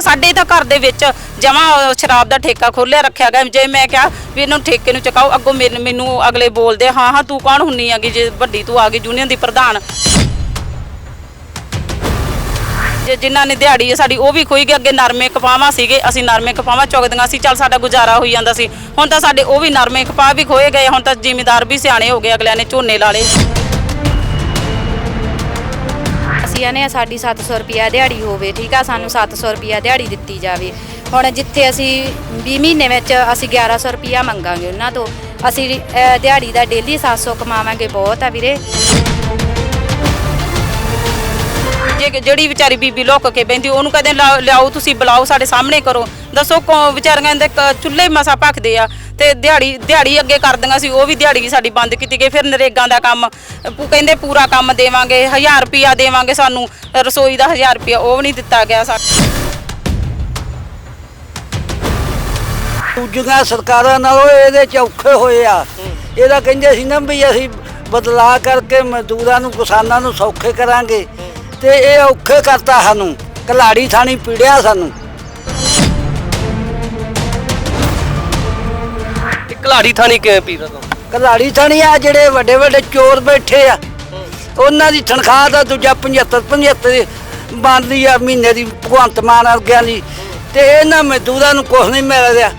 ਸਾਡੇ ਤਾਂ ਘਰ ਦੇ ਵਿੱਚ ਜਮਾ ਸ਼ਰਾਬ ਦਾ ਠੇਕਾ ਖੋਲਿਆ ਰੱਖਿਆ ਗਿਆ। ਜੇ ਮੈਂ ਕਿਹਾ ਵੀ ਇਹਨੂੰ ਠੇਕੇ ਨੂੰ ਚੁਕਾਓ, ਅੱਗੋਂ ਮੈਨੂੰ ਅਗਲੇ ਬੋਲਦੇ, ਹਾਂ ਹਾਂ, ਤੂੰ ਕੌਣ ਹੁੰਨੀ ਹੈਗੀ? ਜੇ ਵੱਡੀ ਤੂੰ ਆ ਗਈ ਯੂਨੀਅਨ ਦੀ ਪ੍ਰਧਾਨ। ਜਿਨ੍ਹਾਂ ਨੇ ਦਿਹਾੜੀ ਹੈ ਸਾਡੀ, ਉਹ ਵੀ ਖੋਈ ਗਈ ਅੱਗੇ ਨਰਮੇ ਕਪਾਵਾਂ ਸੀਗੇ, ਅਸੀਂ ਨਰਮੇ ਕਪਾਵਾਂ ਚੁਗਦੀਆਂ ਸੀ। ਚੱਲ ਸਾਡਾ ਗੁਜ਼ਾਰਾ ਹੋਈ ਜਾਂਦਾ ਸੀ। ਹੁਣ ਤਾਂ ਸਾਡੇ ਉਹ ਵੀ ਨਰਮੇ ਕਪਾਹ ਵੀ ਖੋਏ ਗਏ। ਹੁਣ ਤਾਂ ਜ਼ਿਮੀਦਾਰ ਵੀ ਸਿਆਣੇ ਹੋ ਗਏ, ਅਗਲਿਆਂ ਨੇ ਝੋਨੇ ਲਾ ਲਏ। ਅਸੀਂ ਆਨੇ ਆ ਸਾਡੀ 700 ਰੁਪਿਆ ਦਿਹਾੜੀ ਹੋਵੇ ਠੀਕ ਆ? ਸਾਨੂੰ 700 ਰੁਪਿਆ ਦਿਹਾੜੀ ਦਿੱਤੀ ਜਾਵੇ। ਹੁਣ ਜਿੱਥੇ ਅਸੀਂ 20 ਮਹੀਨੇ ਵਿੱਚ ਅਸੀਂ 1100 ਰੁਪਿਆ ਮੰਗਾਂਗੇ ਉਹਨਾਂ ਤੋਂ ਅਸੀਂ ਅਹ, ਦਿਹਾੜੀ ਦਾ ਡੇਲੀ 700 ਕਮਾਵਾਂਗੇ ਬਹੁਤ ਆ ਵੀਰੇ। ਜੇ ਜਿਹੜੀ ਵਿਚਾਰੀ ਬੀਬੀ ਲੁੱਕ ਕੇ ਬੈੰਦੀ ਉਹਨੂੰ ਕਹਦੇ ਲਿਆਓ ਤੁਸੀਂ ਬੁਲਾਓ ਸਾਡੇ ਸਾਹਮਣੇ ਕਰੋ। ਦੱਸੋ ਕੋ ਵਿਚਾਰੀਆਂ ਦੇ ਕ- ਚੁੱਲ੍ਹੇ ਮਸਾ ਭਖਦੇ ਆ। ਤੇ ਦਿਹਾੜੀ ਦਿਹਾੜੀ ਅੱਗੇ ਕਰਦੀਆਂ ਸੀ, ਉਹ ਵੀ ਦਿਹਾੜੀ ਸਾਡੀ ਬੰਦ ਕੀਤੀ ਗਈ। ਫਿਰ ਨਰੇਗਾ ਦਾ ਕੰਮ ਪੂ- ਕਹਿੰਦੇ ਪੂਰਾ ਕੰਮ ਦੇਵਾਂਗੇ 1000 ਰੁਪਿਆ ਦੇਵਾਂਗੇ ਸਾਨੂੰ, ਰਸੋਈ ਦਾ 1000 ਰੁਪਿਆ ਉਹ ਵੀ ਨਹੀਂ ਦਿੱਤਾ ਗਿਆ ਸਾਨੂੰ ਦੂਜੀਆਂ ਸਰਕਾਰਾਂ ਨਾਲੋਂ ਇਹਦੇ ਚ ਔਖੇ ਹੋਏ ਆ। ਇਹਦਾ ਕਹਿੰਦੇ ਸੀ ਨਾ ਵੀ ਅਸੀਂ ਬਦਲਾਅ ਕਰਕੇ ਮਜ਼ਦੂਰਾਂ ਨੂੰ, ਕਿਸਾਨਾਂ ਨੂੰ ਸੌਖੇ ਕਰਾਂਗੇ। ਤੇ ਇਹ ਔਖੇ ਕਰਤਾ ਸਾਨੂੰ। ਕਲਾੜੀ ਥਾਣੀ ਪੀੜਿਆ ਸਾਨੂੰ। ਇਹ ਥਾਣੀ ਕਿਵੇਂ ਪੀਦਾ ਤੂੰ? ਕਲਾੜੀ ਥਾਣੀ ਆ, ਜਿਹੜੇ ਵੱਡੇ ਵੱਡੇ ਚੋਰ ਬੈਠੇ ਆ। ਉਹਨਾਂ ਦੀ ਤਨਖਾਹ ਦਾ ਦੂਜਾ 75 75 ਬਣਦੀ ਆ ਮਹੀਨੇ ਦੀ ਭਗਵੰਤ ਮਾਨ ਵਰਗਿਆਂ ਦੀ। ਤੇ ਇਹਨਾਂ ਮਜ਼ਦੂਰਾਂ ਨੂੰ ਕੁਝ ਨਹੀਂ ਮਿਲ ਰਿਹਾ।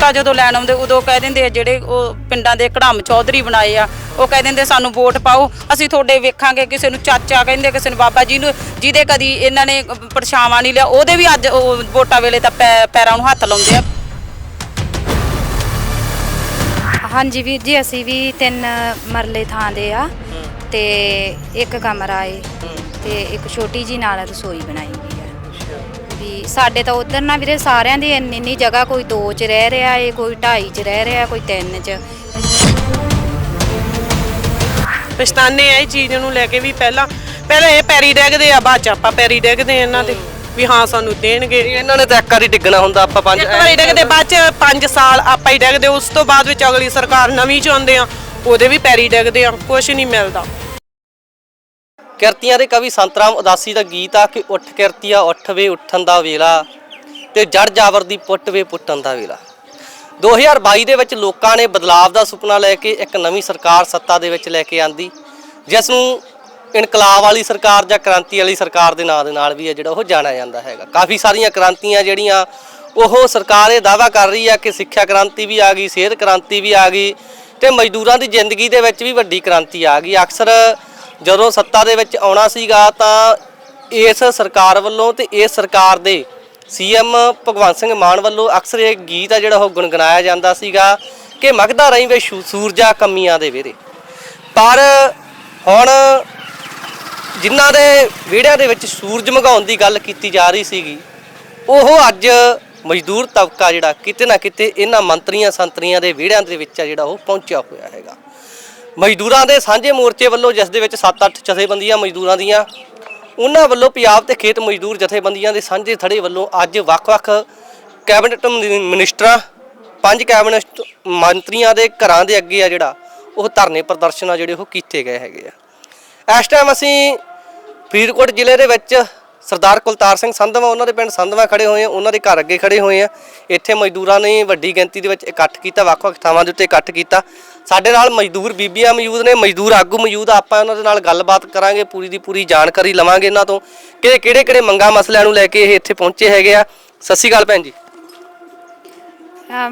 ਤਾਂ ਜਦੋਂ ਲੈਣ ਆਉਂਦੇ, ਉਦੋਂ ਕਹਿ ਦਿੰਦੇ ਆ ਜਿਹੜੇ ਉਹ ਪਿੰਡਾਂ ਦੇ ਕੜਾਮ ਚੌਧਰੀ ਬਣਾਏ ਆ ਉਹ ਕਹਿ ਦਿੰਦੇ ਸਾਨੂੰ ਵੋਟ ਪਾਓ, ਅਸੀਂ ਤੁਹਾਡੇ ਵੇਖਾਂਗੇ, ਕਿਸੇ ਨੂੰ ਚਾਚਾ ਕਹਿੰਦੇ, ਕਿਸੇ ਨੂੰ ਬਾਬਾ ਜੀ ਨੂੰ, ਜਿਹਦੇ ਕਦੀ ਇਹਨਾਂ ਨੇ ਪਰਛਾਵਾਂ ਨਹੀਂ ਲਿਆ, ਉਹਦੇ ਵੀ ਅੱਜ ਉਹ ਵੋਟਾਂ ਵੇਲੇ ਤਾਂ ਪੈਰਾਂ ਨੂੰ ਹੱਥ ਲਾਉਂਦੇ ਆ। ਹਾਂਜੀ ਵੀਰ ਜੀ, ਅਸੀਂ ਵੀ ਤਿੰਨ ਮਰਲੇ ਥਾਂ ਦੇ ਆ, ਤੇ ਇੱਕ ਕਮਰਾ ਏ, ਤੇ ਇੱਕ ਛੋਟੀ ਜੀ ਨਾਲ ਰਸੋਈ ਬਣਾਈ ਗਈ ਆ। ਵੀ ਸਾਡੇ ਤਾਂ ਉਧਰ ਨਾ ਵੀਰੇ ਸਾਰਿਆਂ ਦੀ ਇੰਨੀ ਇੰਨੀ ਜਗ੍ਹਾ, ਕੋਈ 2 ਚ ਰਹਿ ਰਿਹਾ ਏ, ਕੋਈ 2.5 ਚ ਰਹਿ ਰਿਹਾ, ਕੋਈ 3 ਚ। ਪਛਤਾਨੇ ਆ ਇਹ ਚੀਜ਼ ਨੂੰ ਲੈ ਕੇ ਵੀ ਪਹਿਲਾਂ ਪਹਿਲਾਂ ਇਹ ਪੈਰੀ ਡੈਗਦੇ ਆ ਬਾਅਦ ਚ ਆਪਾਂ ਪੈਰੀ ਡੈਗਦੇ ਆ ਇਹਨਾਂ ਦੇ ਵੀ ਹਾਂ ਸਾਨੂੰ ਦੇਣਗੇ। ਇਹਨਾਂ ਨੇ ਤਾਂ ਇੱਕ ਵਾਰੀ ਡਿੱਗਣਾ ਹੁੰਦਾ ਆਪਾਂ ਪੰਜ ਇੱਕ ਵਾਰੀ ਡੈਗਦੇ ਬਾਅਦ ਚ 5 ਸਾਲ ਆਪਾਂ ਹੀ ਡੈਗਦੇ ਉਸ ਤੋਂ ਬਾਅਦ ਵਿੱਚ ਅਗਲੀ ਸਰਕਾਰ ਨਵੀਂ ਚਾਹੁੰਦੇ ਆ ਉਹਦੇ ਵੀ ਪੈਰੀ ਡੈਗਦੇ ਆ ਕੁਝ ਨਹੀਂ ਮਿਲਦਾ। ਕਿਰਤੀਆਂ ਦੇ ਕਵੀ ਸੰਤਰਾਮ ਉਦਾਸੀ ਦਾ ਗੀਤ ਆ ਕਿ ਉੱਠ ਕਿਰਤੀਆ ਉੱਠ ਵੇ ਉੱਠਣ ਦਾ ਵੇਲਾ ਤੇ ਜੜ ਜਾਵਰ ਦੀ ਪੁੱਟ ਵੇ ਪੁੱਟਣ ਦਾ ਵੇਲਾ। 2022 ਦੇ ਵਿੱਚ ਲੋਕਾਂ ਨੇ ਬਦਲਾਵ ਦਾ ਸੁਪਨਾ ਲੈ ਕੇ ਇੱਕ ਨਵੀਂ ਸਰਕਾਰ ਸੱਤਾ ਦੇ ਵਿੱਚ ਲੈ ਕੇ ਆਂਦੀ, ਜਿਸ ਨੂੰ ਇਨਕਲਾਬ ਵਾਲੀ ਸਰਕਾਰ ਜਾਂ ਕ੍ਰਾਂਤੀ ਵਾਲੀ ਸਰਕਾਰ ਦੇ ਨਾਂ ਦੇ ਨਾਲ ਵੀ ਹੈ ਜਿਹੜਾ ਉਹ ਜਾਣਿਆ ਜਾਂਦਾ ਹੈਗਾ। ਕਾਫੀ ਸਾਰੀਆਂ ਕ੍ਰਾਂਤੀਆਂ ਜਿਹੜੀਆਂ ਉਹ ਸਰਕਾਰ ਇਹ ਦਾਵਾ ਕਰ ਰਹੀ ਹੈ ਕਿ ਸਿੱਖਿਆ ਕ੍ਰਾਂਤੀ ਵੀ ਆ ਗਈ, ਸਿਹਤ ਕ੍ਰਾਂਤੀ ਵੀ ਆ ਗਈ ਤੇ ਮਜ਼ਦੂਰਾਂ ਦੀ ਜ਼ਿੰਦਗੀ ਦੇ ਵਿੱਚ ਵੀ ਵੱਡੀ ਕ੍ਰਾਂਤੀ ਆ ਗਈ। ਅਕਸਰ ਜਦੋਂ ਸੱਤਾ ਦੇ ਵਿੱਚ ਆਉਣਾ ਸੀਗਾ ਤਾਂ ਇਸ ਸਰਕਾਰ ਵੱਲੋਂ ਤੇ ਇਸ ਸਰਕਾਰ ਦੇ ਸੀਐਮ ਭਗਵੰਤ ਸਿੰਘ ਮਾਨ ਵੱਲੋਂ ਅਕਸਰ ਇਹ ਗੀਤ ਆ ਜਿਹੜਾ ਉਹ ਗੁੰਗਣਾਇਆ ਜਾਂਦਾ ਸੀਗਾ ਕਿ ਮਗਦਾ ਰਹੀ ਵੇ ਸ਼ੂ- ਸੂਰਜਾ ਕਮੀਆਂ ਦੇ ਵੇਰੇ ਪਰ ਹੁਣ ਜਿਨ੍ਹਾਂ ਦੇ ਵਿਹੜਿਆਂ ਦੇ ਵਿੱਚ ਸੂਰਜ ਮਗਾਉਣ ਦੀ ਗੱਲ ਕੀਤੀ ਜਾ ਰਹੀ ਸੀਗੀ, ਉਹ ਅੱਜ ਮਜ਼ਦੂਰ ਤਬਕਾ ਜਿਹੜਾ ਕਿਤੇ ਨਾ ਕਿਤੇ ਇਹਨਾਂ ਮੰਤਰੀਆਂ ਸੰਤਰੀਆਂ ਦੇ ਵਿਹੜਿਆਂ ਦੇ ਵਿੱਚ ਆ ਜਿਹੜਾ ਉਹ ਪਹੁੰਚਿਆ ਹੋਇਆ ਹੈਗਾ। ਮਜ਼ਦੂਰਾਂ ਦੇ ਸਾਂਝੇ ਮੋਰਚੇ ਵੱਲੋਂ ਜਿਸ ਦੇ ਵਿੱਚ 7-8 ਜਥੇਬੰਦੀਆਂ ਮਜ਼ਦੂਰਾਂ ਦੀਆਂ ਉਹਨਾਂ ਵੱਲੋਂ ਪੰਜਾਬ ਤੇ ਖੇਤ ਮਜ਼ਦੂਰ ਜਥੇਬੰਦੀਆਂ ਦੇ ਸਾਂਝੇ ਥੜੇ ਵੱਲੋਂ ਅੱਜ ਵੱਖ-ਵੱਖ ਕੈਬਨਿਟ ਮਨਿ- ਮਿਨਿਸਟਰਾਂ, ਪੰਜ ਕੈਬਨਿਟ ਮੰਤਰੀਆਂ ਦੇ ਘਰਾਂ ਦੇ ਅੱਗੇ ਆ ਜਿਹੜਾ, ਉਹ ਧਰਨੇ ਪ੍ਰਦਰਸ਼ਨ ਆ ਜਿਹੜੇ ਉਹ ਕੀਤੇ ਗਏ ਹੈਗੇ ਆ। ਇਸ ਟਾਈਮ ਅਸੀਂ ਫਰੀਦਕੋਟ ਜ਼ਿਲ੍ਹੇ ਦੇ ਵਿੱਚ ਸਰਦਾਰ ਕੁਲਤਾਰ ਸਿੰਘ ਸੰਧਵਾ, ਉਹਨਾਂ ਦੇ ਪਿੰਡ ਸੰਧਵਾ ਖੜੇ ਹੋਏ ਆ, ਉਹਨਾਂ ਦੇ ਘਰ ਅੱਗੇ ਖੜੇ ਹੋਏ ਆ। ਇੱਥੇ ਮਜ਼ਦੂਰਾਂ ਨੇ ਵੱਡੀ ਗਿਣਤੀ ਦੇ ਵਿੱਚ ਇਕੱਠ ਕੀਤਾ, ਵੱਖ-ਵੱਖ ਥਾਵਾਂ ਦੇ ਉੱਤੇ ਇਕੱਠ ਕੀਤਾ। ਸਾਡੇ ਨਾਲ ਮਜ਼ਦੂਰ ਬੀਬੀਆਂ ਮੌਜੂਦ ਨੇ, ਮਜ਼ਦੂਰ ਆਗੂ ਮੌਜੂਦ ਆਪਾਂ ਉਹਨਾਂ ਦੇ ਨਾਲ ਗੱਲਬਾਤ ਕਰਾਂਗੇ, ਪੂਰੀ ਦੀ ਪੂਰੀ ਜਾਣਕਾਰੀ ਲਵਾਂਗੇ ਇਹਨਾਂ ਤੋਂ। ਕਿ ਕਿਹੜੇ ਕਿਹੜੇ ਮੰਗਾਂ, ਮਸਲਿਆਂ ਨੂੰ ਲੈ ਕੇ ਇਹ ਇੱਥੇ ਪਹੁੰਚੇ ਹੈਗੇ ਆ? ਸਤਿ ਸ਼੍ਰੀ ਅਕਾਲ ਭੈਣ ਜੀ।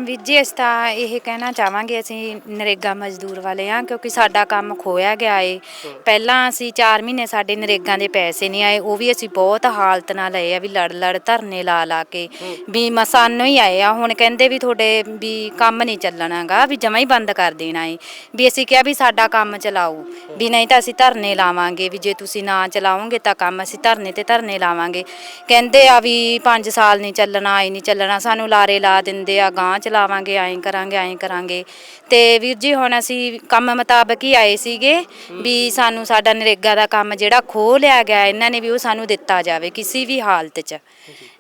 ਵੀਰ ਜੀ ਅਸੀਂ ਤਾਂ ਇਹ ਕਹਿਣਾ ਚਾਹਾਂਗੇ ਅਸੀਂ ਨਰੇਗਾ ਮਜ਼ਦੂਰ ਵਾਲੇ ਆ ਕਿਉਂਕਿ ਸਾਡਾ ਕੰਮ ਖੋਇਆ ਗਿਆ ਏ। ਪਹਿਲਾਂ ਅਸੀਂ 4 ਮਹੀਨੇ ਸਾਡੇ ਨਰੇਗਾ ਦੇ ਪੈਸੇ ਨਹੀਂ ਆਏ ਉਹ ਵੀ ਅਸੀਂ ਬਹੁਤ ਹਾਲਤ ਨਾਲ ਲਏ ਆ ਵੀ ਲੜ ਲੜ ਧਰਨੇ ਲਾ ਲਾ ਕੇ। ਵੀ ਮਸਾਨੋਂ ਹੀ ਆਏ ਆ ਹੁਣ ਕਹਿੰਦੇ ਵੀ ਤੁਹਾਡੇ ਵੀ ਕੰਮ ਨਹੀਂ ਚੱਲਣਾਗਾ ਵੀ ਜਮਾ ਹੀ ਬੰਦ ਕਰ ਦੇਣਾ ਏ। ਵੀ ਅਸੀਂ ਕਿਹਾ ਵੀ ਸਾਡਾ ਕੰਮ ਚਲਾਓ ਵੀ ਨਹੀਂ ਤਾਂ ਅਸੀਂ ਧਰਨੇ ਲਾਵਾਂਗੇ ਵੀ ਜੇ ਤੁਸੀਂ ਨਾ ਚਲਾਓਗੇ ਤਾਂ ਕੰਮ ਅਸੀਂ ਧਰਨੇ ਤੇ ਧਰਨੇ ਲਾਵਾਂਗੇ। ਕਹਿੰਦੇ ਆ ਵੀ 5 ਸਾਲ ਨਹੀਂ ਚੱਲਣਾ ਆਈ ਨਹੀਂ ਚੱਲਣਾ ਸਾਨੂੰ ਲਾਰੇ ਲਾ ਦਿੰਦੇ ਆ ਗਾਂ ਚਲਾਵਾਂਗੇ, ਐਂ ਕਰਾਂਗੇ ਐਂ ਕਰਾਂਗੇ। ਤੇ ਵੀਰ ਜੀ, ਹੁਣ ਅਸੀਂ ਕੰਮ ਮੁਤਾਬਕ ਹੀ ਆਏ ਸੀਗੇ ਵੀ ਸਾਨੂੰ ਸਾਡਾ ਨਰੇਗਾ ਦਾ ਕੰਮ ਜਿਹੜਾ ਖੋਹ ਲਿਆ ਗਿਆ, ਇਹਨਾਂ ਨੇ ਵੀ ਉਹ ਸਾਨੂੰ ਦਿੱਤਾ ਜਾਵੇ ਕਿਸੇ ਵੀ ਹਾਲਤ 'ਚ।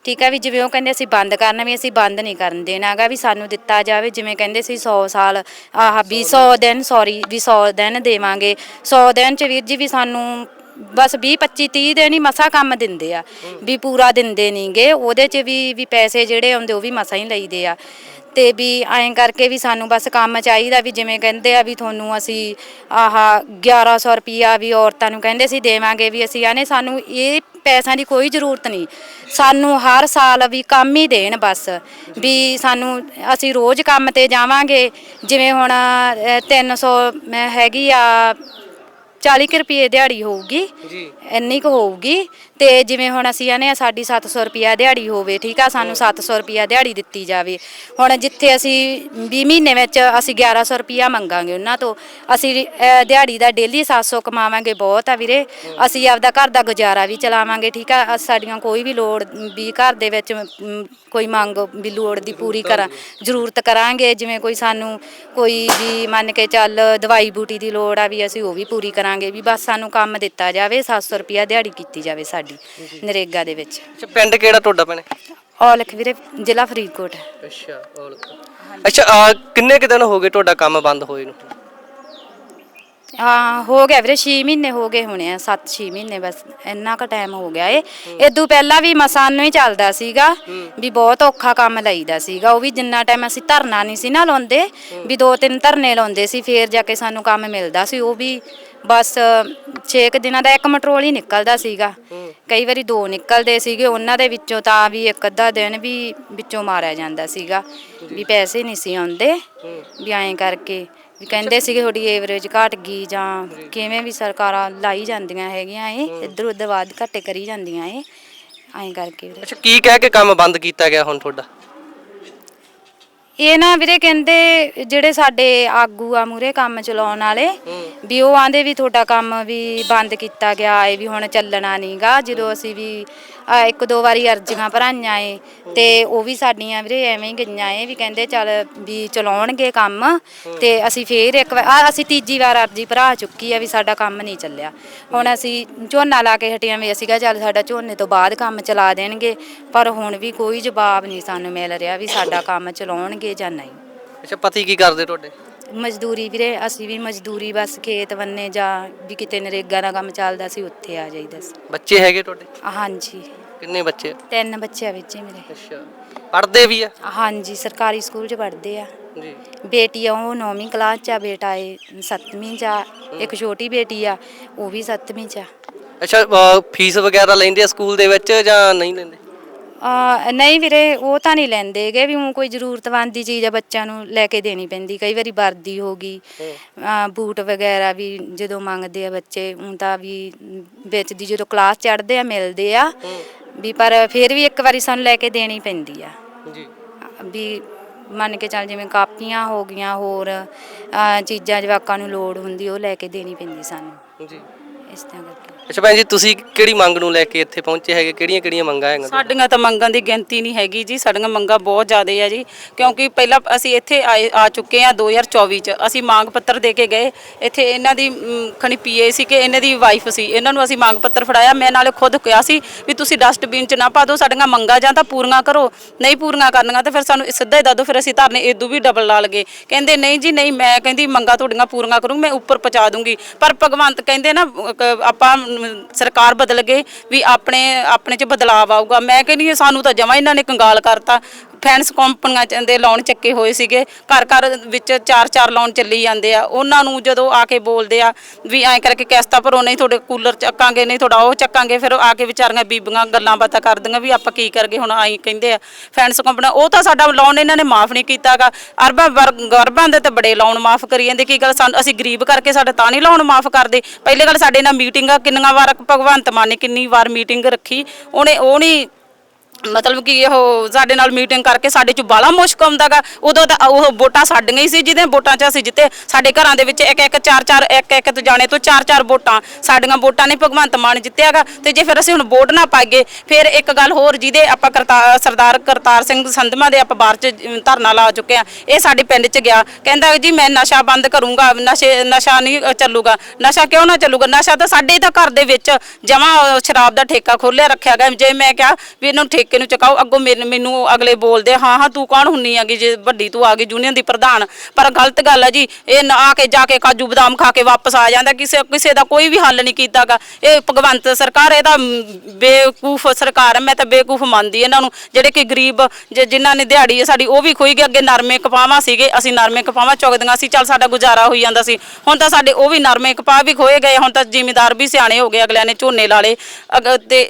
ਠੀਕ ਹੈ ਵੀ ਜਿਵੇਂ ਉਹ ਕਹਿੰਦੇ ਅਸੀਂ ਬੰਦ ਕਰਨਾ ਵੀ ਅਸੀਂ ਬੰਦ ਨਹੀਂ ਕਰਨ ਦੇਣਾਗਾ ਵੀ ਸਾਨੂੰ ਦਿੱਤਾ ਜਾਵੇ, ਜਿਵੇਂ ਕਹਿੰਦੇ ਸੀ 100 ਸਾਲ, ਆਹ ਵੀ 100 ਦਿਨ ਸੌਰੀ ਵੀ 100 ਦਿਨ ਦੇਵਾਂਗੇ। 100 ਦਿਨ 'ਚ ਵੀਰ ਜੀ ਵੀ ਸਾਨੂੰ ਬਸ 20 25 30 ਦਿਨ ਹੀ ਮਸਾ ਕੰਮ ਦਿੰਦੇ ਆ, ਵੀ ਪੂਰਾ ਦਿੰਦੇ ਨਹੀਂਗੇ ਉਹਦੇ 'ਚ ਵੀ ਵੀ ਪੈਸੇ ਜਿਹੜੇ ਆਉਂਦੇ ਉਹ ਵੀ ਮਸਾ ਹੀ ਲਈਦੇ ਆ। ਤੇ ਵੀ ਐਂ ਕਰਕੇ ਵੀ ਸਾਨੂੰ ਬਸ ਕੰਮ ਚਾਹੀਦਾ ਵੀ ਜਿਵੇਂ ਕਹਿੰਦੇ ਆ ਵੀ ਤੁਹਾਨੂੰ ਅਸੀਂ ਆਹ 1100 ਰੁਪਿਆ ਵੀ ਔਰਤਾਂ ਨੂੰ ਕਹਿੰਦੇ ਸੀ ਦੇਵਾਂਗੇ ਵੀ ਅਸੀਂ ਆਨੇ ਸਾਨੂੰ ਇਹ ਪੈਸਿਆਂ ਦੀ ਕੋਈ ਜ਼ਰੂਰਤ ਨਹੀਂ। ਸਾਨੂੰ ਹਰ ਸਾਲ ਵੀ ਕੰਮ ਹੀ ਦੇਣ ਬਸ ਵੀ ਸਾਨੂੰ ਅਸੀਂ ਰੋਜ਼ ਕੰਮ ਤੇ ਜਾਵਾਂਗੇ ਜਿਵੇਂ ਹੁਣ ਅ, 300 ਮੈਂ ਹੈਗੀ ਆ 40 ਕੁ ਰੁਪਏ ਦਿਹਾੜੀ ਹੋਊਗੀ ਜੀ। ਇੰਨੀ ਕੁ ਹੋਊਗੀ ਤੇ ਜਿਵੇਂ ਹੁਣ ਅਸੀਂ ਆਨੇ ਆ ਸਾਡੀ 700 ਰੁਪਿਆ ਦਿਹਾੜੀ ਹੋਵੇ ਠੀਕ ਆ ਸਾਨੂੰ 700 ਰੁਪਿਆ ਦਿਹਾੜੀ ਦਿੱਤੀ ਜਾਵੇ। ਹੁਣ ਜਿੱਥੇ ਅਸੀਂ 20 ਮਹੀਨੇ ਵਿੱਚ ਅਸੀਂ 1100 ਰੁਪਿਆ ਮੰਗਾਂਗੇ ਉਹਨਾਂ ਤੋਂ ਅਸੀਂ ਅਹ, ਦਿਹਾੜੀ ਦਾ ਡੇਲੀ 700 ਕਮਾਵਾਂਗੇ ਬਹੁਤ ਆ ਵੀਰੇ। ਅਸੀਂ ਆਪਦਾ ਘਰ ਦਾ ਗੁਜ਼ਾਰਾ ਵੀ ਚਲਾਵਾਂਗੇ ਠੀਕ ਆ ਅਸ- ਸਾਡੀਆਂ ਕੋਈ ਵੀ ਲੋੜ ਵੀ ਘਰ ਦੇ ਵਿੱਚ ਮ, ਕੋਈ ਮੰਗ ਵੀ ਲੋੜ ਦੀ ਪੂਰੀ ਕਰਾਂ ਜ਼ਰੂਰਤ ਕਰਾਂਗੇ ਜਿਵੇਂ ਕੋਈ ਸਾਨੂੰ ਕੋਈ ਵੀ ਮੰਨ ਕੇ ਚੱਲ ਦਵਾਈ ਬੂਟੀ ਦੀ ਲੋੜ ਆ ਵੀ ਅਸੀਂ ਉਹ ਵੀ ਪੂਰੀ ਕਰਾਂਗੇ ਵੀ ਬਸ ਸਾਨੂੰ ਕੰਮ ਦਿੱਤਾ ਜਾਵੇ 700 ਰੁਪਿਆ ਦਿਹਾੜੀ ਕੀਤੀ ਜਾਵੇ ਸਾਡੀ। ਨਰੇਗਾ ਦੇ ਵਿੱਚ। ਅੱਛਾ ਪਿੰਡ ਕਿਹੜਾ ਤੁਹਾਡਾ ਭੈਣੇ? ਔਲਖ ਵੀਰੇ ਜ਼ਿਲ੍ਹਾ ਫਰੀਦਕੋਟ। ਅੱਛਾ ਅੱਛਾ ਆ ਕਿੰਨੇ ਕੁ ਦਿਨ ਹੋ ਗਏ ਤੁਹਾਡਾ ਕੰਮ ਬੰਦ ਹੋਏ ਨੂੰ? ਹਾਂ ਹੋ ਗਿਆ ਵੀਰੇ 6 ਮਹੀਨੇ ਹੋ ਗਏ ਹੋਣੇ ਆ 7-6 ਮਹੀਨੇ ਬਸ ਇੰਨਾ ਕੁ ਟਾਈਮ ਹੋ ਗਿਆ ਏ। ਇਦੋਂ ਪਹਿਲਾਂ ਵੀ ਮਸਾਂ ਨੂੰ ਹੀ ਚੱਲਦਾ ਸੀਗਾ ਵੀ ਬਹੁਤ ਔਖਾ ਕੰਮ ਲਈਦਾ ਸੀਗਾ ਉਹ ਵੀ ਜਿੰਨਾ ਟਾਈਮ ਅਸੀਂ ਧਰਨਾ ਨਹੀਂ ਸੀ ਨਾ ਲਾਉਂਦੇ ਵੀ ਦੋ ਤਿੰਨ ਧਰਨੇ ਲਾਉਂਦੇ ਸੀ ਫੇਰ ਜਾ ਕੇ ਸਾਨੂੰ ਕੰਮ ਮਿਲਦਾ ਸੀ ਉਹ ਵੀ ਬਸ 6 ਦਿਨਾਂ ਦਾ ਇੱਕ ਮਟਰੋਲ ਹੀ ਨਿਕਲਦਾ ਸੀਗਾ। ਕਈ ਵਾਰੀ ਦੋ ਨਿਕਲਦੇ ਸੀਗੇ ਉਹਨਾਂ ਦੇ ਵਿੱਚੋਂ ਤਾਂ ਵੀ ਇੱਕ ਅੱਧਾ ਦਿਨ ਵੀ ਵਿੱਚੋਂ ਮਾਰਿਆ ਜਾਂਦਾ ਸੀਗਾ ਵੀ ਪੈਸੇ ਨਹੀਂ ਸੀ ਆਉਂਦੇ ਵੀ ਐਂ ਕਰਕੇ ਵੀ ਕਹਿੰਦੇ ਸੀਗੇ ਤੁਹਾਡੀ ਐਵਰੇਜ ਘਟ ਗਈ ਜਾਂ ਕਿਵੇਂ ਵੀ ਸਰਕਾਰਾਂ ਲਾਈ ਜਾਂਦੀਆਂ ਹੈਗੀਆਂ ਇਹ ਇੱਧਰ ਉੱਧਰ ਵਾਦ ਘਾਟੇ ਕਰੀ ਜਾਂਦੀਆਂ ਇਹ ਐਂ ਕਰਕੇ ਵੀਰੇ। ਅੱਛਾ ਕੀ ਕਹਿ ਕੇ ਕੰਮ ਬੰਦ ਕੀਤਾ ਗਿਆ ਹੁਣ ਤੁਹਾਡਾ? ਇਹ ਨਾ ਵੀਰੇ ਕਹਿੰਦੇ ਜਿਹੜੇ ਸਾਡੇ ਆਗੂ ਆ ਮੂਰੇ ਕੰਮ ਚਲਾਉਣ ਵਾਲੇ ਵੀ ਉਹ ਆਂਦੇ ਵੀ ਤੁਹਾਡਾ ਕੰਮ ਵੀ ਬੰਦ ਕੀਤਾ ਗਿਆ ਏ ਵੀ ਹੁਣ ਚੱਲਣਾ ਨਹੀਂਗਾ ਜਦੋਂ ਅਸੀਂ ਵੀ ਆ, ਇੱਕ ਦੋ ਵਾਰੀ ਅਰਜ਼ੀਆਂ ਭਰਾਈਆਂ ਏ ਤੇ ਉਹ ਵੀ ਸਾਡੀਆਂ ਵੀਰੇ ਐਵੇਂ ਹੀ ਗਈਆਂ ਏ ਵੀ ਕਹਿੰਦੇ ਚੱਲ ਵੀ ਚਲਾਉਣਗੇ ਕੰਮ ਤੇ ਅਸੀਂ ਫੇਰ ਇੱਕ ਵਾਰ ਆ, ਅਸੀਂ ਤੀਜੀ ਵਾਰ ਅਰਜ਼ੀ ਭਰਾ ਚੁੱਕੀ ਆ ਵੀ ਸਾਡਾ ਕੰਮ ਨਹੀਂ ਚੱਲਿਆ। ਹੁਣ ਅਸੀਂ ਝੋਨਾ ਲਾ ਕੇ ਹਟਿਆ ਵੀ ਅਸੀਂ ਚੱਲ ਸਾਡਾ ਝੋਨੇ ਤੋਂ ਬਾਅਦ ਕੰਮ ਚਲਾ ਦੇਣਗੇ ਪਰ ਹੁਣ ਵੀ ਕੋਈ ਜਵਾਬ ਨਹੀਂ ਸਾਨੂੰ ਮਿਲ ਰਿਹਾ ਵੀ ਸਾਡਾ ਕੰਮ ਚਲਾਉਣਗੇ ਜਾਂ ਨਹੀਂ। ਅੱਛਾ ਪਤੀ ਕੀ ਕਰਦੇ ਤੁਹਾਡੇ? ਮਜ਼ਦੂਰੀ ਵੀਰੇ ਅਸੀਂ ਵੀ ਮਜ਼ਦੂਰੀ ਬਸ ਖੇਤ ਬੰਨੇ ਜਾਂ ਵੀ ਕਿਤੇ ਨਰੇਗਾ ਦਾ ਕੰਮ ਚੱਲਦਾ ਸੀ ਉੱਥੇ ਆ ਜਾਈਦਾ ਸੀ। ਬੱਚੇ ਹੈਗੇ ਤੁਹਾਡੇ? ਹਾਂਜੀ। ਕਿੰਨੇ ਬੱਚੇ? ਤਿੰਨ ਬੱਚੇ ਆ ਵਿੱਚ ਮੇਰੇ। ਅੱਛਾ। ਪੜ੍ਹਦੇ ਵੀ ਆ? ਹਾਂਜੀ ਸਰਕਾਰੀ ਸਕੂਲ 'ਚ ਪੜ੍ਹਦੇ ਆ। ਜੀ। ਬੇਟੀ ਆ ਉਹ 9ਵੀਂ ਕਲਾਸ 'ਚ ਆ ਬੇਟਾ ਏ 7ਵੀਂ 'ਚ ਆ ਇੱਕ ਛੋਟੀ ਬੇਟੀ ਆ ਉਹ ਵੀ 7ਵੀਂ 'ਚ ਆ। ਅੱਛਾ ਅ, ਫੀਸ ਵਗੈਰਾ ਲੈਂਦੇ ਆ ਸਕੂਲ ਦੇ ਵਿੱਚ ਜਾਂ ਨਹੀਂ ਲੈਂਦੇ? ਨਹੀਂ ਵੀਰੇ ਉਹ ਤਾਂ ਨਹੀਂ ਲੈਂਦੇਗੇ ਵੀ ਉਹ ਕੋਈ ਜ਼ਰੂਰਤਮੰਦ ਦੀ ਚੀਜ਼ ਆ ਬੱਚਿਆਂ ਨੂੰ ਲੈ ਕੇ ਦੇਣੀ ਪੈਂਦੀ। ਕਈ ਵਾਰੀ ਵਰਦੀ ਹੋ ਗਈ ਬੂਟ ਵਗੈਰਾ ਵੀ ਜਦੋਂ ਮੰਗਦੇ ਆ ਬੱਚੇ ਉਹ ਤਾਂ ਵੀ ਵਿੱਚ ਦੀ ਜਦੋਂ ਕਲਾਸ ਚੜ੍ਹਦੇ ਆ ਮਿਲਦੇ ਆ ਵੀ ਪਰ ਫਿਰ ਵੀ ਇੱਕ ਵਾਰੀ ਸਾਨੂੰ ਲੈ ਕੇ ਦੇਣੀ ਪੈਂਦੀ ਆ। ਜੀ। ਵੀ ਮੰਨ ਕੇ ਚੱਲ ਜਿਵੇਂ ਕਾਪੀਆਂ ਹੋ ਗਈਆਂ ਹੋਰ ਚੀਜ਼ਾਂ ਜਵਾਕਾਂ ਨੂੰ ਲੋੜ ਹੁੰਦੀ ਉਹ ਲੈ ਕੇ ਦੇਣੀ ਪੈਂਦੀ ਸਾਨੂੰ। ਜੀ। ਇਸ ਤਰ੍ਹਾਂ ਕਰਕੇ। ਅੱਛਾ ਭੈਣ ਜੀ ਤੁਸੀਂ ਕਿਹੜੀ ਮੰਗ ਨੂੰ ਲੈ ਕੇ ਇੱਥੇ ਪਹੁੰਚੇ ਹੈਗੇ? ਕਿਹੜੀਆਂ ਕਿਹੜੀਆਂ ਮੰਗਾਂ ਹੈਗੀਆਂ ਸਾਡੀਆਂ ਤਾਂ ਮੰਗਾਂ ਦੀ ਗਿਣਤੀ ਨਹੀਂ ਹੈਗੀ ਜੀ। ਸਾਡੀਆਂ ਮੰਗਾਂ ਬਹੁਤ ਜ਼ਿਆਦਾ ਆ ਜੀ। ਕਿਉਂਕਿ ਪਹਿਲਾਂ ਅਸੀਂ ਇੱਥੇ ਆਏ ਆ ਚੁੱਕੇ ਆ 2024 ਚ। ਅਸੀਂ ਮੰਗ ਪੱਤਰ ਦੇ ਕੇ ਗਏ। ਇੱਥੇ ਇਹਨਾਂ ਦੀ ਮ, ਖਣੀ ਪੀਏ ਸੀ ਕਿ ਇਹਨਾਂ ਦੀ ਵਾਈਫ ਸੀ। ਇਹਨਾਂ ਨੂੰ ਅਸੀਂ ਮੰਗ ਪੱਤਰ ਫੜਾਇਆ। ਮੈਂ ਨਾਲੇ ਖੁਦ ਕਿਹਾ ਸੀ ਵੀ ਤੁਸੀਂ ਡਸਟਬਿਨ ਚ ਨਾ ਪਾ ਦਿਓ। ਸਾਡੀਆਂ ਮੰਗਾਂ ਜਾਂ ਤਾਂ ਪੂਰੀਆਂ ਕਰੋ। ਨਹੀਂ ਪੂਰੀਆਂ ਕਰਨੀਆਂ ਤਾਂ ਫਿਰ ਸਾਨੂੰ ਸਿੱਧਾ ਹੀ ਦੱਸ ਦਿਓ। ਫਿਰ ਅਸੀਂ ਧਰਨੇ ਇਦੋਂ ਵੀ ਡਬਲ ਲਾ ਲਗੇ। ਕਹਿੰਦੇ ਨਹੀਂ ਜੀ ਨਹੀਂ ਮੈਂ ਕਹਿੰਦੀ ਮੰਗਾਂ ਤੁਹਾਡੀਆਂ ਪੂਰੀਆਂ ਕਰੂੰ ਮੈਂ ਉੱਪਰ ਪਹੁੰਚਾ ਦੂੰਗੀ। ਪਰ ਭਗਵੰਤ ਕਹਿੰਦੇ ਨਾ ਅਹ, ਆਪਾਂ ਸਰਕਾਰ ਬਦਲ ਗਏ ਵੀ ਆਪਣੇ ਆਪਣੇ ਚ ਬਦਲਾਵ ਆਊਗਾ। ਮੈਂ ਕਹਿੰਦੀ ਹਾਂ, ਸਾਨੂੰ ਤਾਂ ਜਮਾ ਇਹਨਾਂ ਨੇ ਕੰਗਾਲ ਕਰਤਾ। ਫੈਂਸ ਕੰਪਨੀਆਂ ਚ ਦੇ ਲੋਨ ਚੱਕੇ ਹੋਏ ਸੀਗੇ। ਘਰ ਘਰ ਵਿੱਚ ਚਾਰ ਚਾਰ ਲੋਨ ਚੱਲੀ ਜਾਂਦੇ ਆ। ਉਹਨਾਂ ਨੂੰ ਜਦੋਂ ਆ ਕੇ ਬੋਲਦੇ ਆ ਵੀ ਐਂ ਕਰਕੇ ਕਿਸ਼ਤਾਂ ਭਰੋ, ਨਹੀਂ ਤੁਹਾਡੇ ਕੂਲਰ ਚੱਕਾਂਗੇ, ਨਹੀਂ ਤੁਹਾਡਾ ਉਹ ਚੱਕਾਂਗੇ, ਫਿਰ ਆ ਕੇ ਵਿਚਾਰੀਆਂ ਬੀਬੀਆਂ ਗੱਲਾਂ ਬਾਤਾਂ ਕਰਦੀਆਂ ਵੀ ਆਪਾਂ ਕੀ ਕਰਗੇ ਹੁਣ ਆਈ ਕਹਿੰਦੇ ਆ ਫੈਂਸ ਕੰਪਨੀ ਉਹ ਤਾਂ ਸਾਡਾ ਲੋਨ ਇਹਨਾਂ ਨੇ ਮਾਫ ਨਹੀਂ ਕੀਤਾਗਾ। ਅਰਬਾਂ ਵਰ- ਗਰਬਾਂ ਦੇ ਤਾਂ ਬੜੇ ਲੋਨ ਮਾਫ ਕਰੀ ਜਾਂਦੇ। ਕੀ ਗੱਲ ਸਾਨੂੰ, ਅਸੀਂ ਗਰੀਬ ਕਰਕੇ ਸਾਡੇ ਤਾਂ ਨਹੀਂ ਲੋਨ ਮਾਫ ਕਰਦੇ। ਪਹਿਲੇ ਗੱਲ ਸਾਡੇ ਨਾਲ ਮੀਟਿੰਗਾਂ ਕਿੰਨੀਆਂ ਵਾਰ ਭਗਵੰਤ ਮਾਨ ਨੇ ਕਿੰਨੀ ਵਾਰ ਮੀਟਿੰਗ ਰੱਖੀ। ਉਹਨੇ, ਉਹ ਨਹੀਂ ਮਤਲਬ ਕਿ ਉਹ ਸਾਡੇ ਨਾਲ ਮੀਟਿੰਗ ਕਰਕੇ ਸਾਡੇ ਚ ਬਾਲਾ ਮੁਸ਼ਕ ਆਉਂਦਾਗਾ। ਉਦੋਂ ਤਾਂ ਉਹ ਵੋਟਾਂ ਸਾਡੀਆਂ ਹੀ ਸੀ ਜਿਹਦੇ ਵੋਟਾਂ 'ਚ ਅਸੀਂ ਜਿੱਤੇ। ਸਾਡੇ ਘਰਾਂ ਦੇ ਵਿੱਚ ਇੱਕ ਇੱਕ ਚਾਰ ਚਾਰ ਇੱਕ ਇੱਕ ਤੋਂ ਜਾਣੇ ਤੋਂ ਚਾਰ ਚਾਰ ਵੋਟਾਂ। ਸਾਡੀਆਂ ਵੋਟਾਂ ਨੇ ਭਗਵੰਤ ਮਾਨ ਜਿੱਤਿਆਗਾ ਤੇ ਜੇ ਫਿਰ ਅਸੀਂ ਹੁਣ ਵੋਟ ਨਾ ਪਾਈਏ, ਫਿਰ ਇੱਕ ਗੱਲ ਹੋਰ ਜਿਹਦੇ ਆਪਾਂ ਕਰਤਾ ਸਰਦਾਰ ਕਰਤਾਰ ਸਿੰਘ ਸੰਧਮਾ ਦੇ ਆਪਾਂ ਬਾਹਰ 'ਚ ਧਰਨਾ ਲਾ ਚੁੱਕੇ ਆ ਇਹ ਸਾਡੇ ਪਿੰਡ 'ਚ ਗਿਆ। ਕਹਿੰਦਾ ਜੀ ਮੈਂ ਨਸ਼ਾ ਬੰਦ ਕਰੂੰਗਾ, ਨਸ਼ੇ, ਨਸ਼ਾ ਨਹੀਂ ਚੱਲੂਗਾ। ਨਸ਼ਾ ਕਿਉਂ ਨਾ ਚੱਲੂਗਾ? ਨਸ਼ਾ ਤਾਂ ਸਾਡੇ ਹੀ ਤਾਂ ਘਰ ਦੇ ਵਿੱਚ ਜਮਾ ਸ਼ਰਾਬ ਦਾ ਠੇਕਾ ਖੋਲਿਆ ਰੱਖਿਆ ਗਿਆ। ਜੇ ਮੈਂ ਕਿਹਾ ਵੀ ਇਹਨੂੰ ਠੇਕੇ ਠੇਕੇ ਨੂੰ ਚੁਕਾਓ ਅੱਗੋਂ ਮੈਨੂੰ ਮੈਨੂੰ ਅਗਲੇ ਬੋਲਦੇ ਹਾਂ ਹਾਂ ਤੂੰ ਕੌਣ ਹੁੰਨੀ ਆਗੀ ਜੇ ਵੱਡੀ ਤੂੰ ਆ ਗਈ ਯੂਨੀਅਨ ਦੀ ਪ੍ਰਧਾਨ? ਪਰ ਗਲਤ ਗੱਲ ਹੈ ਜੀ ਇਹ ਨਾ ਆ ਕੇ ਜਾ ਕੇ ਕਾਜੂ ਬਦਾਮ ਖਾ ਕੇ ਵਾਪਸ ਆ ਜਾਂਦਾ ਕਿਸੇ ਕਿਸੇ ਦਾ ਕੋਈ ਵੀ ਹੱਲ ਨਹੀਂ ਕੀਤਾਗਾ। ਇਹ ਭਗਵੰਤ ਸਰਕਾਰ ਇਹਦਾ ਮ, ਸਰਕਾਰ ਹੈ ਮੈਂ ਤਾਂ ਬੇਵਕੂਫ ਮੰਨਦੀ ਇਹਨਾਂ ਨੂੰ। ਜਿਹੜੇ ਕਿ ਗਰੀਬ ਜ- ਜਿਨ੍ਹਾਂ ਨੇ ਦਿਹਾੜੀ ਹੈ ਸਾਡੀ ਉਹ ਵੀ ਖੋਈ ਗਏ ਅੱਗੇ ਨਰਮੇ ਕਪਾਵਾਂ ਸੀਗੇ ਅਸੀਂ ਨਰਮੇ ਕਪਾਵਾਂ ਚੁਗਦੀਆਂ ਸੀ ਚੱਲ ਸਾਡਾ ਗੁਜ਼ਾਰਾ ਹੋਈ ਜਾਂਦਾ ਸੀ। ਹੁਣ ਤਾਂ ਸਾਡੇ ਉਹ ਵੀ ਨਰਮੇ ਕਪਾਹ ਵੀ ਖੋਏ ਗਏ ਹੁਣ ਤਾਂ ਜ਼ਿਮੀਦਾਰ ਵੀ ਸਿਆਣੇ ਹੋ ਗਏ ਅਗਲਿਆਂ ਨੇ ਝੋਨੇ ਲਾਲੇ ਅਗ- ਤੇ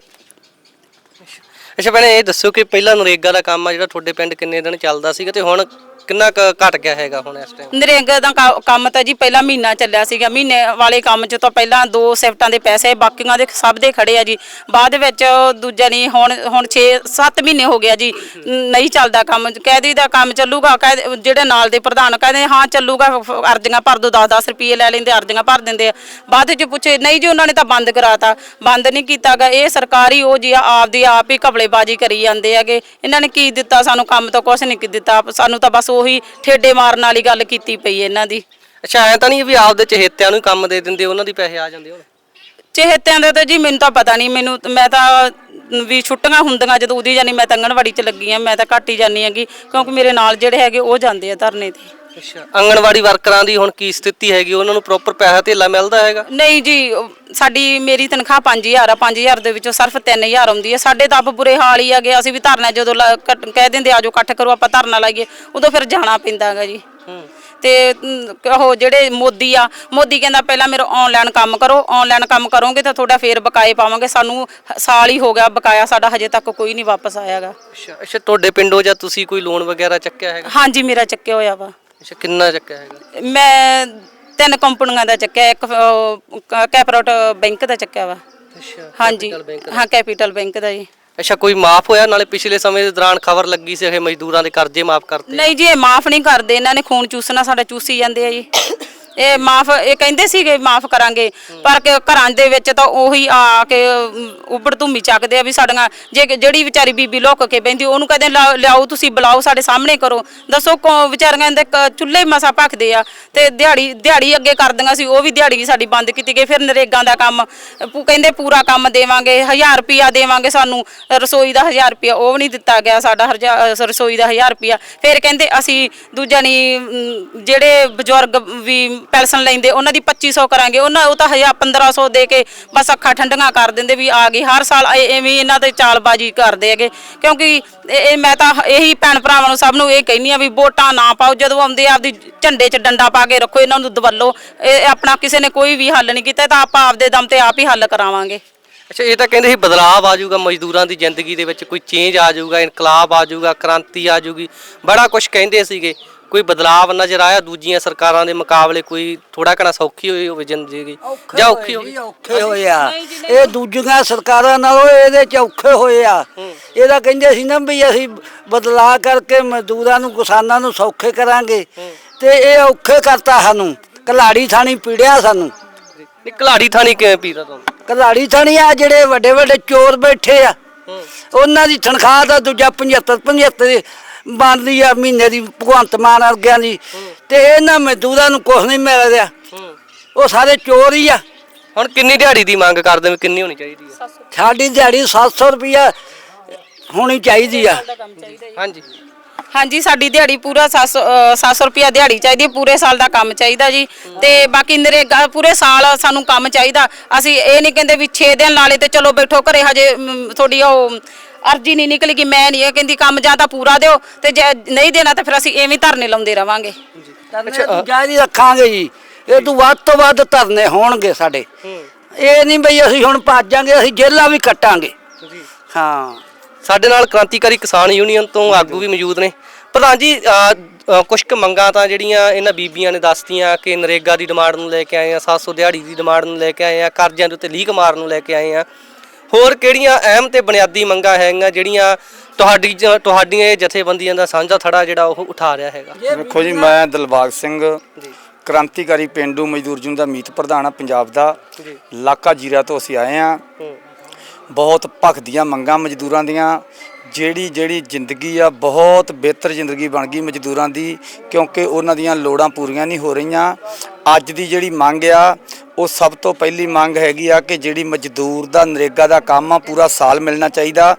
ਅੱਛਾ ਭੈਣੇ ਇਹ ਦੱਸੋ ਕਿ ਪਹਿਲਾਂ ਨਰੇਗਾ ਦਾ ਕੰਮ ਆ ਜਿਹੜਾ ਤੁਹਾਡੇ ਪਿੰਡ ਕਿੰਨੇ ਦਿਨ ਚੱਲਦਾ ਸੀਗਾ ਤੇ ਹੁਣ ਕਿੰਨਾ ਕੁ ਘਟ ਗਿਆ ਹੈਗਾ ਹੁਣ ਇਸ ਟਾਈਮ ਨਰੇਗਾ ਦਾ ਕਾ- ਕੰਮ ਤਾਂ ਜੀ ਪਹਿਲਾਂ ਮਹੀਨਾ ਚੱਲਿਆ ਸੀਗਾ, ਮਹੀਨੇ ਵਾਲੇ ਕੰਮ 'ਚ ਤਾਂ ਪਹਿਲਾਂ ਦੋ ਸ਼ਿਫਟਾਂ ਦੇ ਪੈਸੇ, ਬਾਕੀਆਂ ਦੇ ਸਭ ਦੇ ਖੜੇ ਆ ਜੀ। ਬਾਅਦ ਵਿੱਚ ਦੂਜਾ ਨਹੀਂ, ਹੁਣ ਹੁਣ 6 7 ਮਹੀਨੇ ਹੋ ਗਿਆ ਜੀ ਨਹੀਂ ਚੱਲਦਾ ਕੰਮ। ਕਹਿਦੀ ਦਾ ਕੰਮ ਚੱਲੂਗਾ ਕਹਿ ਜਿਹੜੇ ਨਾਲ ਦੇ ਪ੍ਰਧਾਨ ਕਹਿੰਦੇ ਹਾਂ ਚੱਲੂਗਾ, ਫ- ਅਰਜ਼ੀਆਂ ਭਰ ਦੋ 10 10 ਰੁਪਏ ਲੈ ਲੈਂਦੇ, ਅਰਜ਼ੀਆਂ ਭਰ ਦਿੰਦੇ ਆ। ਬਾਅਦ ਚ ਪੁੱਛੇ, ਨਹੀਂ ਜੀ, ਉਹਨਾਂ ਨੇ ਤਾਂ ਬੰਦ ਕਰਾਤਾ। ਬੰਦ ਨਹੀਂ ਕੀਤਾਗਾ, ਇਹ ਸਰਕਾਰੀ ਉਹ ਜੀ ਆਪਦੀ ਆਪ ਹੀ ਘਬਲੇਬਾਜ਼ੀ ਕਰੀ ਜਾਂਦੇ ਹੈਗੇ। ਇਹਨਾਂ ਨੇ ਕੀ ਦਿੱਤਾ? ਸਾਨੂੰ ਕੰਮ ਤਾਂ ਕੁਛ ਨਹੀਂ ਦਿੱਤਾ। ਸਾਨੂੰ ਤਾਂ ਬਸ ਉਹੀ ਠੇਡੇ ਮਾਰਨ ਵਾਲੀ ਗੱਲ ਕੀਤੀ ਪਈ ਇਹਨਾਂ ਦੀ। ਅੱਛਾ ਐ ਤਾਂ ਨਹੀਂ ਵੀ ਆਪਦੇ ਚਹੇਤਿਆਂ ਨੂੰ ਕੰਮ ਦੇ ਦਿੰਦੇ ਉਹਨਾਂ ਦੀ ਪੈਸੇ ਆ ਜਾਂਦੇ ਹੁਣ? ਚਹੇਤਿਆਂ ਦਾ ਤਾਂ ਜੀ ਮੈਨੂੰ ਤਾਂ ਪਤਾ ਨਹੀਂ ਮੈਨੂੰ ਮੈਂ ਤਾਂ ਵੀ ਛੁੱਟੀਆਂ ਹੁੰਦੀਆਂ ਜਦੋਂ ਉਹਦੀ ਜਾਨੀ ਮੈਂ ਤਾਂ ਆਂਗਣਵਾੜੀ ਚ ਲੱਗੀ ਆ ਮੈਂ ਤਾਂ ਘੱਟ ਹੀ ਜਾਨੀ ਹੈਗੀ ਕਿਉਂਕਿ ਮੇਰੇ ਨਾਲ ਜਿਹੜੇ ਹੈਗੇ ਉਹ ਜਾਂਦੇ ਆ ਧਰਨੇ ਤੇ। ਅੱਛਾ। ਆਂਗਣਵਾੜੀ ਵਰਕਰਾਂ ਦੀ ਹੁਣ ਕੀ ਸਥਿਤੀ ਹੈਗੀ? ਉਹਨਾਂ ਨੂੰ ਪ੍ਰੋਪਰ ਪੈਸਾ ਧੇਲਾ ਮਿਲਦਾ ਹੈਗਾ? ਨਹੀਂ ਜੀ ਉਹ ਸਾਡੀ ਮੇਰੀ ਤਨਖਾਹ 5000 ਆ। 5000 ਦੇ ਵਿੱਚੋਂ ਸਿਰਫ 3000 ਆਉਂਦੀ ਹੈ। ਸਾਡੇ ਤਾਂ ਆਪ ਬੁਰੇ ਹਾਲ ਹੀ ਹੈਗੇ ਅਸੀਂ ਵੀ ਧਰਨਾ ਜਦੋਂ ਲਾ- ਕੱਟ- ਕਹਿ ਦਿੰਦੇ ਆਜੋ ਇਕੱਠ ਕਰੋ ਆਪਾਂ ਧਰਨਾ ਲਾਈਏ। ਉਦੋਂ ਫਿਰ ਜਾਣਾ ਪੈਂਦਾ ਹੈਗਾ ਜੀ। ਤੇ ਉਹ ਜਿਹੜੇ ਮੋਦੀ ਆ ਮੋਦੀ ਕਹਿੰਦਾ ਪਹਿਲਾਂ ਮੇਰਾ ਆਨਲਾਈਨ ਕੰਮ ਕਰੋ। ਆਨਲਾਈਨ ਕੰਮ ਕਰੋਗੇ ਤਾਂ ਤੁਹਾਡਾ ਫੇਰ ਬਕਾਏ ਪਾਵਾਂਗੇ। ਸਾਨੂੰ ਹ- ਸਾਲ ਹੀ ਹੋ ਗਿਆ ਬਕਾਇਆ ਸਾਡਾ ਹਜੇ ਤੱਕ ਕੋਈ ਨਹੀਂ ਵਾਪਸ ਆਇਆਗਾ ਅੱਛਾ। ਅੱਛਾ ਤੁਹਾਡੇ ਪਿੰਡੋਂ ਜਾਂ ਤੁਸੀਂ ਕੋਈ ਲੋਨ ਵਗੈਰਾ ਚੱਕਿਆ ਹੈਗਾ? ਹਾਂਜੀ ਮੇਰਾ ਚੱਕਿਆ ਹੋਇਆ ਵਾ। ਅੱਛਾ ਕਿੰਨਾ ਚੱਕਿਆ ਹੈਗਾ? ਮੈਂ ਤਿੰਨ ਕੰਪਨੀਆਂ ਦਾ ਚੱਕਿਆ ਇੱਕ ਕੈਪਰੋਟ ਬੈਂਕ ਦਾ ਚੱਕਿਆ ਵਾ। ਅੱਛਾ ਹਾਂਜੀ। ਹਾਂ ਕੈਪੀਟਲ ਬੈਂਕ ਦਾ ਜੀ। ਅੱਛਾ ਕੋਈ ਮਾਫ ਹੋਇਆ? ਨਾਲੇ ਪਿਛਲੇ ਸਮੇਂ ਦੇ ਦੌਰਾਨ ਖਬਰ ਲੱਗੀ ਸੀ ਇਹ ਮਜ਼ਦੂਰਾਂ ਦੇ ਕਰਜ਼ੇ ਮਾਫ ਕਰਤੇ। ਨਹੀਂ ਜੀ ਇਹ ਮਾਫ ਨਹੀਂ ਕਰਦੇ। ਇਹਨਾਂ ਨੇ ਖੂਨ ਚੂਸਣਾ ਸਾਡਾ ਚੂਸੀ ਜਾਂਦੇ ਆ ਜੀ। ਇਹ ਮਾਫ ਇਹ ਕਹਿੰਦੇ ਸੀਗੇ ਮਾਫ ਕਰਾਂਗੇ ਪਰ ਕਿ ਘਰਾਂ ਦੇ ਵਿੱਚ ਤਾਂ ਉਹੀ ਆ ਕੇ ਅਮ, ਉੱਬੜ ਧੁੰਮੀ ਚੱਕਦੇ ਆ ਵੀ ਸਾਡੀਆਂ ਜੇ ਜਿਹੜੀ ਵਿਚਾਰੀ ਬੀਬੀ ਲੁੱਕ ਕੇ ਬੈੰਦੀ ਉਹਨੂੰ ਕਹਿੰਦੇ ਲਿਆਓ- ਲਿਆਓ ਤੁਸੀਂ ਬੁਲਾਓ ਸਾਡੇ ਸਾਹਮਣੇ ਕਰੋ। ਦੱਸੋ ਕੋ ਵਿਚਾਰੀਆਂ ਦੇ ਕ- ਚੁੱਲ੍ਹੇ ਮਸਾ ਭਖਦੇ ਆ ਤੇ ਦਿਹਾੜੀ ਦਿਹਾੜੀ ਅੱਗੇ ਕਰਦੀਆਂ ਸੀ ਉਹ ਵੀ ਦਿਹਾੜੀ ਸਾਡੀ ਬੰਦ ਕੀਤੀ ਗਈ ਫਿਰ ਨਰੇਗਾ ਦਾ ਕੰਮ ਪੂ- ਕਹਿੰਦੇ ਪੂਰਾ ਕੰਮ ਦੇਵਾਂਗੇ 1000 ਰੁਪਿਆ ਦੇਵਾਂਗੇ ਸਾਨੂੰ ਰਸੋਈ ਦਾ 1000 ਰੁਪਿਆ ਉਹ ਵੀ ਨਹੀਂ ਦਿੱਤਾ ਗਿਆ ਸਾਡਾ ਹਰਜਾ- ਅ, ਰਸੋਈ ਦਾ 1000 ਰੁਪਿਆ ਫਿਰ ਕਹਿੰਦੇ ਅਸੀਂ ਦੂਜਾ ਨਹੀਂ ਅਮ, ਜਿਹੜੇ ਬਜ਼ੁਰਗ ਵੀ ਪੈਨਸ਼ਨ ਲੈਂਦੇ, ਉਹਨਾਂ ਦੀ 2500 ਕਰਾਂਗੇ। ਉਹਨਾਂ ਉਹ ਤਾਂ 1000 1500 ਦੇ ਕੇ ਬਸ ਅੱਖਾਂ ਠੰਡੀਆਂ ਕਰ ਦਿੰਦੇ ਵੀ ਆ ਗਈ ਹਰ ਸਾਲ ਐ- ਐਵੇਂ ਇਹਨਾਂ ਤੇ ਚਾਲਬਾਜ਼ੀ ਕਰਦੇ ਹੈਗੇ। ਕਿਉਂਕਿ ਇਹ ਇਹ ਮੈਂ ਤਾਂ ਇਹੀ ਭੈਣ ਭਰਾਵਾਂ ਨੂੰ ਸਭ ਨੂੰ ਇਹ ਕਹਿੰਨੀ ਆ ਵੀ ਵੋਟਾਂ ਨਾ ਪਾਓ। ਜਦੋਂ ਆਉਂਦੇ ਆ ਆਪਦੀ ਝੰਡੇ 'ਚ ਡੰਡਾ ਪਾ ਕੇ ਰੱਖੋ, ਇਹਨਾਂ ਨੂੰ ਦਵੱਲੋ। ਇਹ ਆਪਣਾ ਕਿਸੇ ਨੇ ਕੋਈ ਵੀ ਹੱਲ ਨਹੀਂ ਕੀਤਾ ਤਾਂ ਆਪਾਂ ਆਪਦੇ ਦਮ ਤੇ ਆਪ ਹੀ ਹੱਲ ਕਰਾਵਾਂਗੇ। ਅੱਛਾ, ਇਹ ਤਾਂ ਕਹਿੰਦੇ ਸੀ ਬਦਲਾਅ ਆ ਜਾਊਗਾ, ਮਜ਼ਦੂਰਾਂ ਦੀ ਜ਼ਿੰਦਗੀ ਦੇ ਵਿੱਚ ਕੋਈ ਚੇਂਜ ਆ ਜਾਊਗਾ, ਇਨਕਲਾਬ ਆ ਜਾਊਗਾ, ਕ੍ਰਾਂਤੀ ਆ ਜਾਊਗੀ। ਬੜਾ ਕੁਝ ਕਹਿੰਦੇ ਸੀਗੇ। ਕੋਈ ਬਦਲਾਅ ਨਜ਼ਰ ਆਇਆ? ਦੂਜੀਆਂ ਸਰਕਾਰਾਂ ਦੇ ਮੁਕਾਬਲੇ ਕੋਈ ਥੋੜਾ ਘਣਾ ਸੌਖੀ ਹੋਈ ਹੋਵੇ ਜ਼ਿੰਦਗੀ ਜਾਂ ਔਖੀ ਹੋਵੇ? ਔਖੇ ਹੋਏ ਆ। ਇਹ ਦੂਜੀਆਂ ਸਰਕਾਰਾਂ ਨਾਲੋਂ ਇਹਦੇ ਚ ਔਖੇ ਹੋਏ ਆ। ਇਹਦਾ ਕਹਿੰਦੇ ਸੀ ਨਾ ਵੀ ਅਸੀਂ ਬਦਲਾਅ ਕਰਕੇ ਮਜ਼ਦੂਰਾਂ ਨੂੰ ਕਿਸਾਨਾਂ ਨੂੰ ਸੌਖੇ ਕਰਾਂਗੇ। ਤੇ ਇਹ ਔਖੇ ਕਰਤਾ ਸਾਨੂੰ। ਕਲਾੜੀ ਥਾਣੀ ਪੀੜਿਆ ਸਾਨੂੰ। ਨਹੀਂ ਕਲਾੜੀ ਥਾਣੀ ਕਿਵੇਂ ਪੀਦਾ ਤੁਹਾਨੂੰ? ਕਲਾੜੀ ਥਾਣੀ ਆ ਜਿਹੜੇ ਵੱਡੇ ਵੱਡੇ ਚੋਰ ਬੈਠੇ ਆ। ਉਹਨਾਂ ਦੀ ਤਨਖਾਹ ਦਾ ਦੂਜਾ 75 75 ਬਣਦੀ ਆ ਮਹੀਨੇ ਦੀ ਭਗਵੰਤ ਮਾਨ ਵਰਗਿਆਂ ਦੀ। ਤੇ ਇਹਨਾਂ ਮਜ਼ਦੂਰਾਂ ਨੂੰ ਕੁਝ ਨਹੀਂ ਮਿਲ ਰਿਹਾ। ਉਹ ਸਾਰੇ ਚੋਰ ਹੀ ਆ। ਹੁਣ ਕਿੰਨੀ ਦਿਹਾੜੀ ਦੀ ਮੰਗ ਕਰਦੇ ਵੀ ਕਿੰਨੀ ਹੋਣੀ ਚਾਹੀਦੀ ਹੈ ਸਾਡੀ ਦਿਹਾੜੀ 700 ਰੁਪਇਆ ਹੋਣੀ ਚਾਹੀਦੀ ਆ। ਹਾਂਜੀ। ਹਾਂਜੀ ਸਾਡੀ ਦਿਹਾੜੀ ਪੂਰਾ 700 ਅ, 700 ਰੁਪਿਆ ਦਿਹਾੜੀ ਚਾਹੀਦੀ ਹੈ, ਪੂਰੇ ਸਾਲ ਦਾ ਕੰਮ ਚਾਹੀਦਾ ਜੀ। ਤੇ ਬਾਕੀ ਨਰੇਗਾ ਪੂਰੇ ਸਾਲ ਸਾਨੂੰ ਕੰਮ ਚਾਹੀਦਾ। ਅਸੀਂ ਇਹ ਨਹੀਂ ਕਹਿੰਦੇ ਵੀ 6 ਦਿਨ ਲਾਲੇ ਤੇ ਚਲੋ ਬੈਠੋ ਘਰੇ ਹਜੇ ਤੁਹਾਡੀ ਉਹ ਅਰਜੀ ਨਹੀਂ ਨਿਕਲੇਗੀ ਮੈਂ ਨਹੀਂ ਇਹ ਕਹਿੰਦੀ ਕੰਮ ਜਾਂ ਤਾਂ ਪੂਰਾ ਦਿਓ ਤੇ ਜੇ ਨਹੀਂ ਦੇਣਾ ਤਾਂ ਫਿਰ ਅਸੀਂ ਐਵੇਂ ਧਰਨੇ ਲਾਉਂਦੇ ਰਵਾਂਗੇ। ਅੱਛਾ ਜਾਰੀ ਰੱਖਾਂਗੇ ਜੀ। ਇਹ ਤੋਂ ਵੱਧ ਤੋਂ ਵੱਧ ਧਰਨੇ ਹੋਣਗੇ ਸਾਡੇ। ਇਹ ਨਹੀਂ ਬਈ ਅਸੀਂ ਹੁਣ ਭੱਜਾਂਗੇ ਅਸੀਂ ਜੇਲਾਂ ਵੀ ਕੱਟਾਂਗੇ। ਹਾਂ। ਸਾਡੇ ਨਾਲ ਕ੍ਰਾਂਤੀਕਾਰੀ ਕਿਸਾਨ ਯੂਨੀਅਨ ਤੋਂ ਆਗੂ ਵੀ ਮੌਜੂਦ ਨੇ। ਪ੍ਰਧਾਨ ਜੀ ਕੁਝ ਕੁ ਮੰਗਾਂ ਤਾਂ ਜਿਹੜੀਆਂ ਇਹਨਾਂ ਬੀਬੀਆਂ ਨੇ ਦੱਸਤੀਆਂ ਕਿ ਨਰੇਗਾ ਦੀ ਡਿਮਾਂਡ ਨੂੰ ਲੈ ਕੇ ਆਏ ਆ 700 ਦਿਹਾੜੀ ਦੀ ਡਿਮਾਂਡ ਨੂੰ ਲੈ ਕੇ ਆਏ ਆ ਕਰਜ਼ਿਆਂ ਦੇ ਉੱਤੇ ਲੀਕ ਮਾਰਨ ਨੂੰ ਲੈ ਕੇ ਆਏ ਆ। ਹੋਰ ਕਿਹੜੀਆਂ ਅਹਿਮ ਤੇ ਬੁਨਿਆਦੀ ਮੰਗਾਂ ਹੈਗੀਆਂ ਜਿਹੜੀਆਂ ਤੁਹਾਡੀ ਤੁਹਾਡੀਆਂ ਇਹ ਜਥੇਬੰਦੀਆਂ ਦਾ ਸਾਂਝਾ ਥੜਾ ਜਿਹੜਾ ਉਹ ਉਠਾ ਰਿਹਾ ਹੈਗਾ? ਵੇਖੋ ਜੀ ਮੈਂ ਦਿਲਬਾਗ ਸਿੰਘ ਕ੍ਰਾਂਤੀਕਾਰੀ ਪਿੰਡੂ ਮਜ਼ਦੂਰ ਜੂਨ ਦਾ ਮੀਤ ਪ੍ਰਧਾਨ ਆ ਪੰਜਾਬ ਦਾ। ਇਲਾਕਾ ਜੀਰਾ ਤੋਂ ਅਸੀਂ ਆਏ ਆ ਬਹੁਤ ਭਖਦੀਆਂ ਮੰਗਾਂ ਮਜ਼ਦੂਰਾਂ ਦੀਆਂ। ਜਿਹੜੀ ਜਿਹੜੀ ਜ਼ਿੰਦਗੀ ਆ, ਬਹੁਤ ਬਿਹਤਰ ਜ਼ਿੰਦਗੀ ਬਣ ਗਈ ਮਜ਼ਦੂਰਾਂ ਦੀ, ਕਿਉਂਕਿ ਉਹਨਾਂ ਦੀਆਂ ਲੋੜਾਂ ਪੂਰੀਆਂ ਨਹੀਂ ਹੋ ਰਹੀਆਂ। ਅੱਜ ਦੀ ਜਿਹੜੀ ਮੰਗ ਆ, ਉਹ ਸਭ ਤੋਂ ਪਹਿਲੀ ਮੰਗ ਹੈਗੀ ਆ ਕਿ ਜਿਹੜੀ ਮਜ਼ਦੂਰ ਦਾ, ਨਰੇਗਾ ਦਾ ਕੰਮ ਆ, ਪੂਰਾ ਸਾਲ ਮਿਲਣਾ ਚਾਹੀਦਾ